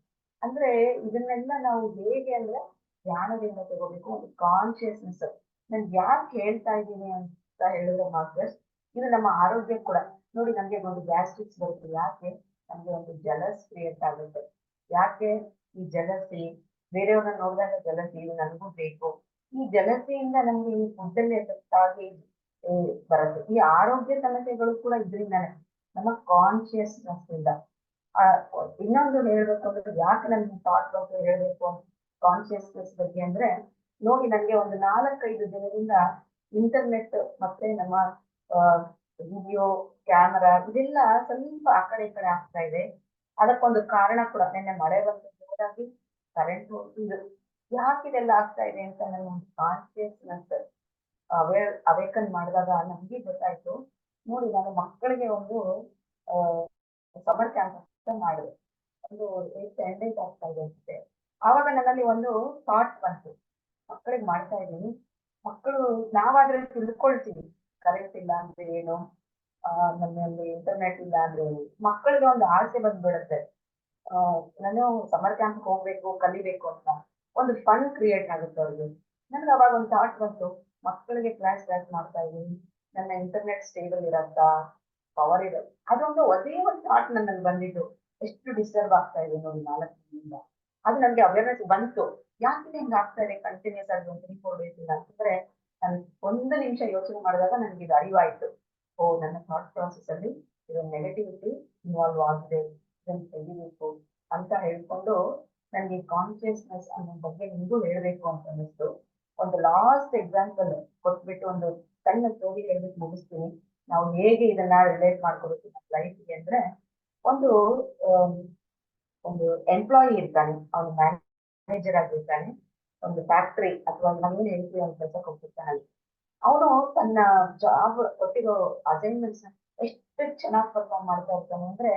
ಅಂದ್ರೆ ಇದನ್ನೆಲ್ಲ ನಾವು ಹೇಗೆ ಅಂದ್ರೆ ಜ್ಞಾನದಿಂದ ತಗೋಬೇಕು ಒಂದು ಕಾನ್ಶಿಯಸ್ನೆಸ್ ನಾನು ಯಾಕೆ ಹೇಳ್ತಾ ಇದ್ದೀನಿ ಅಂತ ಹೇಳಿದ್ರೆ ಮಾಸ್ಟರ್ಸ್ ಇದು ನಮ್ಮ ಆರೋಗ್ಯ ಕೂಡ. ನೋಡಿ ನಮ್ಗೆ ಒಂದು ಗ್ಯಾಸ್ಟ್ರಿಕ್ಸ್ ಬರುತ್ತೆ ಯಾಕೆ? ನಮ್ಗೆ ಒಂದು ಜಲಸ್ ಕ್ರಿಯೇಟ್ ಆಗುತ್ತೆ. ಯಾಕೆ? ಈ ಜಲಸಿ ಬೇರೆಯವ್ರನ್ನ ನೋಡಿದಾಗ ಜಲಸಿ ಇದು ನನಗೂ ಬೇಕು. ಈ ಜಲಸಿಯಿಂದ ನಮ್ಗೆ ಈ ಎಫೆಕ್ಟ್ ಆಗಿ ಬರುತ್ತೆ. ಈ ಆರೋಗ್ಯ ಸಮಸ್ಯೆಗಳು ಕೂಡ ಇದರಿಂದಾನೆ, ನಮ್ಮ ಕಾನ್ಶಿಯಸ್ನೆಸ್ ಇಂದ ಇನ್ನೊಂದು ಹೇಳ್ಬೇಕು ಅಂದ್ರೆ, ಯಾಕೆ ನನ್ಗೆ ಥಾಟ್ ಬಗ್ಗೆ ಹೇಳ್ಬೇಕು ಕಾನ್ಶಿಯಸ್ನೆಸ್ ಬಗ್ಗೆ ಅಂದ್ರೆ, ನೋಡಿ, ನಂಗೆ ಒಂದು ನಾಲ್ಕೈದು ದಿನದಿಂದ ಇಂಟರ್ನೆಟ್ ಮತ್ತೆ ನಮ್ಮ ವಿಡಿಯೋ, ಕ್ಯಾಮರಾ ಇದೆಲ್ಲ ಸ್ವಲ್ಪ ಆ ಕಡೆ ಈ ಕಡೆ ಆಗ್ತಾ ಇದೆ. ಅದಕ್ಕೊಂದು ಕಾರಣ ಕೂಡ ನಿನ್ನೆ ಮಳೆ ಬಂದು ಜೋರಾಗಿ ಕರೆಂಟ್ ಇದು ಯಾಕಿದೆಲ್ಲ ಆಗ್ತಾ ಇದೆ ಅಂತ ನನ್ನ ಒಂದು ಕಾನ್ಶಿಯಸ್ನೆಸ್ ಅವೇರ್ ಅವೇಕನ್ ಮಾಡಿದಾಗ ನಮಗೆ ಗೊತ್ತಾಯ್ತು. ನೋಡಿ, ನಾನು ಮಕ್ಕಳಿಗೆ ಒಂದು ಸಮರ್ ಕ್ಯಾಂಪ್ ಅಂತ ಮಾಡಿದೆ. ಒಂದು ಟೆನ್ ಡೇಸ್ ಆಗ್ತಾ ಇದೆ ಅನ್ಸುತ್ತೆ ಆವಾಗ ನನ್ನಲ್ಲಿ ಒಂದು ಥಾಟ್ ಬಂತು. ಮಕ್ಕಳಿಗೆ ಮಾಡ್ತಾ ಇದ್ದೀನಿ. ಮಕ್ಕಳು ನಾವಾದ್ರೆ ತಿಳ್ಕೊಳ್ತೀವಿ. ಕರೆಂಟ್ ಇಲ್ಲ ಅಂದ್ರೆ ಏನು? ನಮ್ಮಲ್ಲಿ ಇಂಟರ್ನೆಟ್ ಇಲ್ಲ ಅಂದ್ರೆ ಮಕ್ಕಳಿಗೆ ಒಂದು ಆಸೆ ಬಂದ್ಬಿಡುತ್ತೆ. ನಾನು ಸಮರ್ ಕ್ಯಾಂಪ್ ಹೋಗ್ಬೇಕು, ಕಲಿಬೇಕು ಅಂತ ಒಂದು ಫನ್ ಕ್ರಿಯೇಟ್ ಆಗುತ್ತೆ ಅವ್ರಿಗೆ. ನನ್ಗೆ ಅವಾಗ ಒಂದು ಥಾಟ್ ಬಂತು, ಮಕ್ಕಳಿಗೆ ಕ್ಲಾಸ್ ಕ್ಲಾಸ್ ಮಾಡ್ತಾ ಇದೀನಿ ನನ್ನ ಇಂಟರ್ನೆಟ್ ಸ್ಟೇಬಲ್ ಇರತ್ತಾ? ಪವರ್ ಇದೆ. ಅದೊಂದು ಅದೇ ಒಂದು ಥಾಟ್ ನನ್ನಲ್ಲಿ ಬಂದಿದ್ದು. ಎಷ್ಟು ಡಿಸ್ಟರ್ಬ್ ಆಗ್ತಾ ಇದೆ ನೋಡಿ ನಾಲ್ಕು ದಿನದಿಂದ ಅದು ನನಗೆ ಅವೇರ್ನೆಸ್ ಬಂತು. ಯಾಕೆ ಹಿಂಗ್ ಆಗ್ತಾ ಇದೆ? ಕಂಟಿನ್ಯೂಸ್ ಆಗಿ ಒಂದು ತ್ರೀ ಫೋರ್ ಡೇಸ್ ಇಲ್ಲ. ಅಂತಂದ್ರೆ ನಾನು ಒಂದು ನಿಮಿಷ ಯೋಚನೆ ಮಾಡಿದಾಗ ನನಗೆ ಇದು ಅರಿವಾಯಿತು. ಓ, ನನ್ನ ಥಾಟ್ ಪ್ರಾಸೆಸ್ ಅಲ್ಲಿ ಇದು ನೆಗೆಟಿವಿಟಿ ಇನ್ವಾಲ್ವ್ ಆಗಿದೆ. ಇದನ್ನು ತೆಗಿಬೇಕು ಅಂತ ಹೇಳ್ಕೊಂಡು ನನಗೆ ಕಾನ್ಶಿಯಸ್ನೆಸ್ ಅನ್ನೋ ಬಗ್ಗೆ ನಿಮಗೂ ಹೇಳಬೇಕು ಅಂತ ಅನ್ನಿಸ್ತು. ಒಂದು ಲಾಸ್ಟ್ ಎಕ್ಸಾಂಪಲ್ ಕೊಟ್ಬಿಟ್ಟು ಒಂದು ಸಣ್ಣ ಸ್ಟೋರಿ ಹೇಳ್ಬಿಟ್ಟು ಮುಗಿಸ್ತೀನಿ. ನಾವು ಹೇಗೆ ಇದನ್ನ ರಿಲೇಟ್ ಮಾಡ್ಕೋಬೇಕು ನಮ್ಮ ಲೈಫ್ಗೆ ಅಂದ್ರೆ ಒಂದು ಒಂದು ಎಂಪ್ಲಾಯಿ ಇರ್ತಾನೆ. ಅವನು ಮ್ಯಾನೇಜರ್ ಆಗಿರ್ತಾನೆ. ಒಂದು ಫ್ಯಾಕ್ಟ್ರಿ ಅಥವಾ ನಾವೇನ್ ಹೆಂಡತಿ ಒಂದು ಕೆಲಸ ಕೊಟ್ಟಿರ್ತಾನೆ ಅವನು ತನ್ನ ಜಾಬ್ ಕೊಟ್ಟಿರೋ ಅಸೈನ್ಮೆಂಟ್ಸ್ ಎಷ್ಟು ಚೆನ್ನಾಗಿ ಪರ್ಫಾರ್ಮ್ ಮಾಡ್ತಾ ಇರ್ತಾನೆ ಅಂದ್ರೆ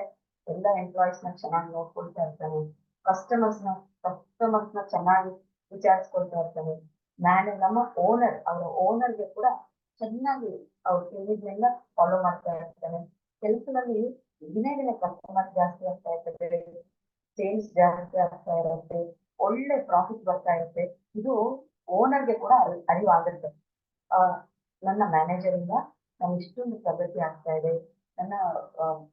ಎಲ್ಲ ಎಂಪ್ಲಾಯೀಸ್ನ ಚೆನ್ನಾಗಿ ನೋಡ್ಕೊಳ್ತಾ ಇರ್ತಾನೆ. ಕಸ್ಟಮರ್ಸ್ನ ಕಸ್ಟಮರ್ಸ್ನ ಚೆನ್ನಾಗಿ ವಿಚಾರಿಸ್ಕೊಳ್ತಾ ಇರ್ತಾನೆ. ನಾನು ನಮ್ಮ ಓನರ್ ಅವರ ಓನರ್ಗೆ ಕೂಡ ಚೆನ್ನಾಗಿ ಅವ್ರು ಹೇಳಿದ್ನೆಲ್ಲ ಫಾಲೋ ಮಾಡ್ತಾ ಇರ್ತಾನೆ. ಕೆಲಸದಲ್ಲಿ ದಿನೇ ದಿನೇ ಕಸ್ಟಮರ್ ಜಾಸ್ತಿ ಆಗ್ತಾ ಇರ್ತದೆ ಸೇಲ್ಸ್ ಜಾಸ್ತಿ ಆಗ್ತಾ ಇರುತ್ತೆ. ಒಳ್ಳೆ ಪ್ರಾಫಿಟ್ ಬರ್ತಾ ಇರುತ್ತೆ. ಇದು ಓನರ್ಗೆ ಕೂಡ ಅರಿ- ಅರಿವಾಗುತ್ತೆ ನನ್ನ ಮ್ಯಾನೇಜರ್ ಇಂದ ನಾನು ಇಷ್ಟೊಂದು ಪ್ರಗತಿ ಆಗ್ತಾ ಇದೆ. ನನ್ನ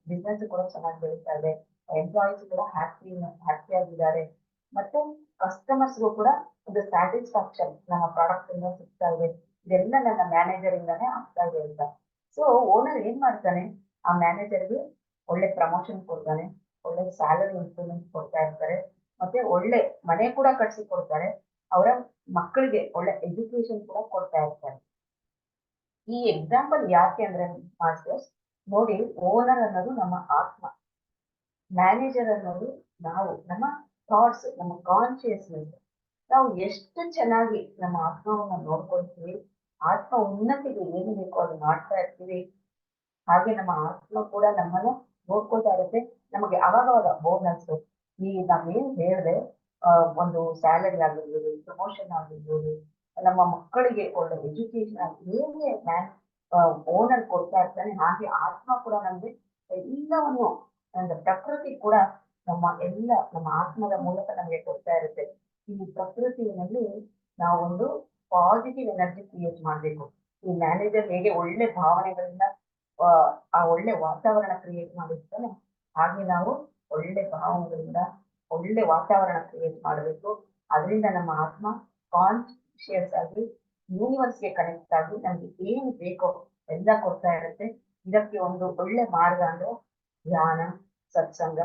ಬಿಸ್ನೆಸ್ ಕೂಡ ಚೆನ್ನಾಗಿ ಬೆಳೀತಾ ಇದೆ. ಎಂಪ್ಲಾಯೀಸ್ ಕೂಡ ಹ್ಯಾಪಿ ಹ್ಯಾಪಿ ಆಗಿದ್ದಾರೆ. ಮತ್ತೆ ಕಸ್ಟಮರ್ಸ್ಗೂ ಕೂಡ ಒಂದು ಸ್ಯಾಟಿಸ್ಫ್ಯಾಕ್ಷನ್ ನಮ್ಮ ಪ್ರಾಡಕ್ಟ್ ಇಂದ ಸಿಗ್ತಾ ಇದೆ. ಇದೆಲ್ಲ ನನ್ನ ಮ್ಯಾನೇಜರ್ ಇಂದಾನೇ ಆಗ್ತಾ ಇದೆ ಅಂತ. ಸೊ ಓನರ್ ಏನ್ ಮಾಡ್ತಾನೆ? ಆ ಮ್ಯಾನೇಜರ್ಗೆ ಒಳ್ಳೆ ಪ್ರಮೋಷನ್ ಕೊಡ್ತಾನೆ. ಒಳ್ಳೆ ಸ್ಯಾಲರಿ ಇಂಪ್ರೂವ್ಮೆಂಟ್ ಕೊಡ್ತಾ ಇರ್ತಾರೆ. ಮತ್ತೆ ಒಳ್ಳೆ ಮನೆ ಕೂಡ ಕಟ್ಸಿ ಕೊಡ್ತಾರೆ. ಅವರ ಮಕ್ಕಳಿಗೆ ಒಳ್ಳೆ ಎಜುಕೇಶನ್ ಕೂಡ ಕೊಡ್ತಾ ಇರ್ತಾರೆ. ಈ ಎಕ್ಸಾಂಪಲ್ ಯಾಕೆ ಅಂದ್ರೆ ಮಾಸ್ಟರ್ಸ್, ನೋಡಿ ಓನರ್ ಅನ್ನೋದು ನಮ್ಮ ಆತ್ಮ. ಮ್ಯಾನೇಜರ್ ಅನ್ನೋದು ನಾವು, ನಮ್ಮ ಥಾಟ್ಸ್ ನಮ್ಮ ಕಾನ್ಶಿಯಸ್ನೆಸ್ ನಾವು ಎಷ್ಟು ಚೆನ್ನಾಗಿ ನಮ್ಮ ಆತ್ಮವನ್ನ ನೋಡ್ಕೊಳ್ತೀವಿ, ಆತ್ಮ ಉನ್ನತಿಗೆ ಏನು ಬೇಕೋ ಅದು ಮಾಡ್ತಾ ಇರ್ತೀವಿ. ಹಾಗೆ ನಮ್ಮ ಆತ್ಮ ಕೂಡ ನಮ್ಮನ್ನ ನೋಡ್ಕೊಳ್ತಾ ಇರುತ್ತೆ. ನಮಗೆ ಅವಾಗ ಅವಾಗ ಬೋನಸ್ ಈ ನಾವೇನ್ ಹೇಳಿದೆ ಒಂದು ಸ್ಯಾಲರಿ ಆಗಿರ್ಬೋದು ಪ್ರಮೋಷನ್ ಆಗಿರ್ಬೋದು, ನಮ್ಮ ಮಕ್ಕಳಿಗೆ ಒಳ್ಳೆ ಎಜುಕೇಶನ್ ಏನೇ ಮ್ಯಾನ್ ಓನರ್ ಕೊಡ್ತಾ ಇರ್ತಾನೆ, ಹಾಗೆ ಆತ್ಮ ಕೂಡ ನಮ್ಗೆ ಎಲ್ಲವನ್ನು ಪ್ರಕೃತಿ ಕೂಡ ನಮ್ಮ ಎಲ್ಲ, ನಮ್ಮ ಆತ್ಮದ ಮೂಲಕ ನಮಗೆ ಕೊಡ್ತಾ ಇರುತ್ತೆ. ಈ ಪ್ರಕೃತಿಯಲ್ಲಿ ನಾವೊಂದು ಪಾಸಿಟಿವ್ ಎನರ್ಜಿ ಕ್ರಿಯೇಟ್ ಮಾಡಬೇಕು. ಈ ಮ್ಯಾನೇಜರ್ ಹೇಗೆ ಒಳ್ಳೆ ಭಾವನೆಗಳಿಂದ, ಆ ಒಳ್ಳೆ ವಾತಾವರಣ ಕ್ರಿಯೇಟ್ ಮಾಡಿರ್ತಾನೆ, ಹಾಗೆ ನಾವು ಒಳ್ಳೆ ಭಾವನೆಗಳಿಂದ ಒಳ್ಳೆ ವಾತಾವರಣ ಕ್ರಿಯೇಟ್ ಮಾಡಬೇಕು. ಅದರಿಂದ ನಮ್ಮ ಆತ್ಮ ಕಾನ್ಶಿಯಸ್ ಆಗಿ ಯೂನಿವರ್ಸ್ಗೆ ಕನೆಕ್ಟ್ ಆಗಿ ನಮ್ಗೆ ಏನ್ ಬೇಕೋ ಎಲ್ಲ ಕೊಡ್ತಾ ಇರುತ್ತೆ. ಇದಕ್ಕೆ ಒಂದು ಒಳ್ಳೆ ಮಾರ್ಗ ಅಂದ್ರೆ ಧ್ಯಾನ, ಸತ್ಸಂಗ,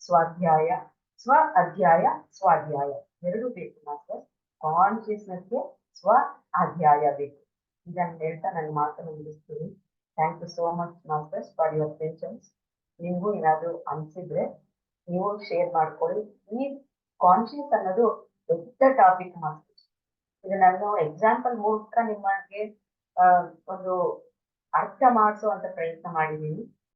ಸ್ವಾಧ್ಯಾಯ, ಸ್ವ ಅಧ್ಯಾಯ, ಸ್ವಾಧ್ಯಾಯ. ಎರಡು ಬೇಕು ಮಾಸ್ಟರ್. ಕಾನ್ಶಿಯಸ್ನೆಸ್ಗೆ ಸ್ವ ಅಧ್ಯಾಯ ಬೇಕು. ಇದನ್ನ ಹೇಳ್ತಾ ನನ್ನ ಮಾತನ್ನು ಮುಗಿಸ್ತೀನಿ. Thank you so much masters for your patience ನಿಮಗೂ ಏನಾದ್ರು ಅನ್ಸಿದ್ರೆ ನೀವು ಶೇರ್ ಮಾಡ್ಕೊಳ್ಳಿ. ಈ ಕಾನ್ಶಿಯಸ್ ಅನ್ನೋದು ದೊಡ್ಡ ಟಾಪಿಕ್ ಮಾಸ್ಟರ್ಸ್ ಇದು ನಾನು ಎಕ್ಸಾಂಪಲ್ ಮೂಲಕ ನಿಮಗೆ ಒಂದು ಅರ್ಥ ಮಾಡಿಸುವಂತ ಪ್ರಯತ್ನ ಮಾಡಿದ್ದೀನಿ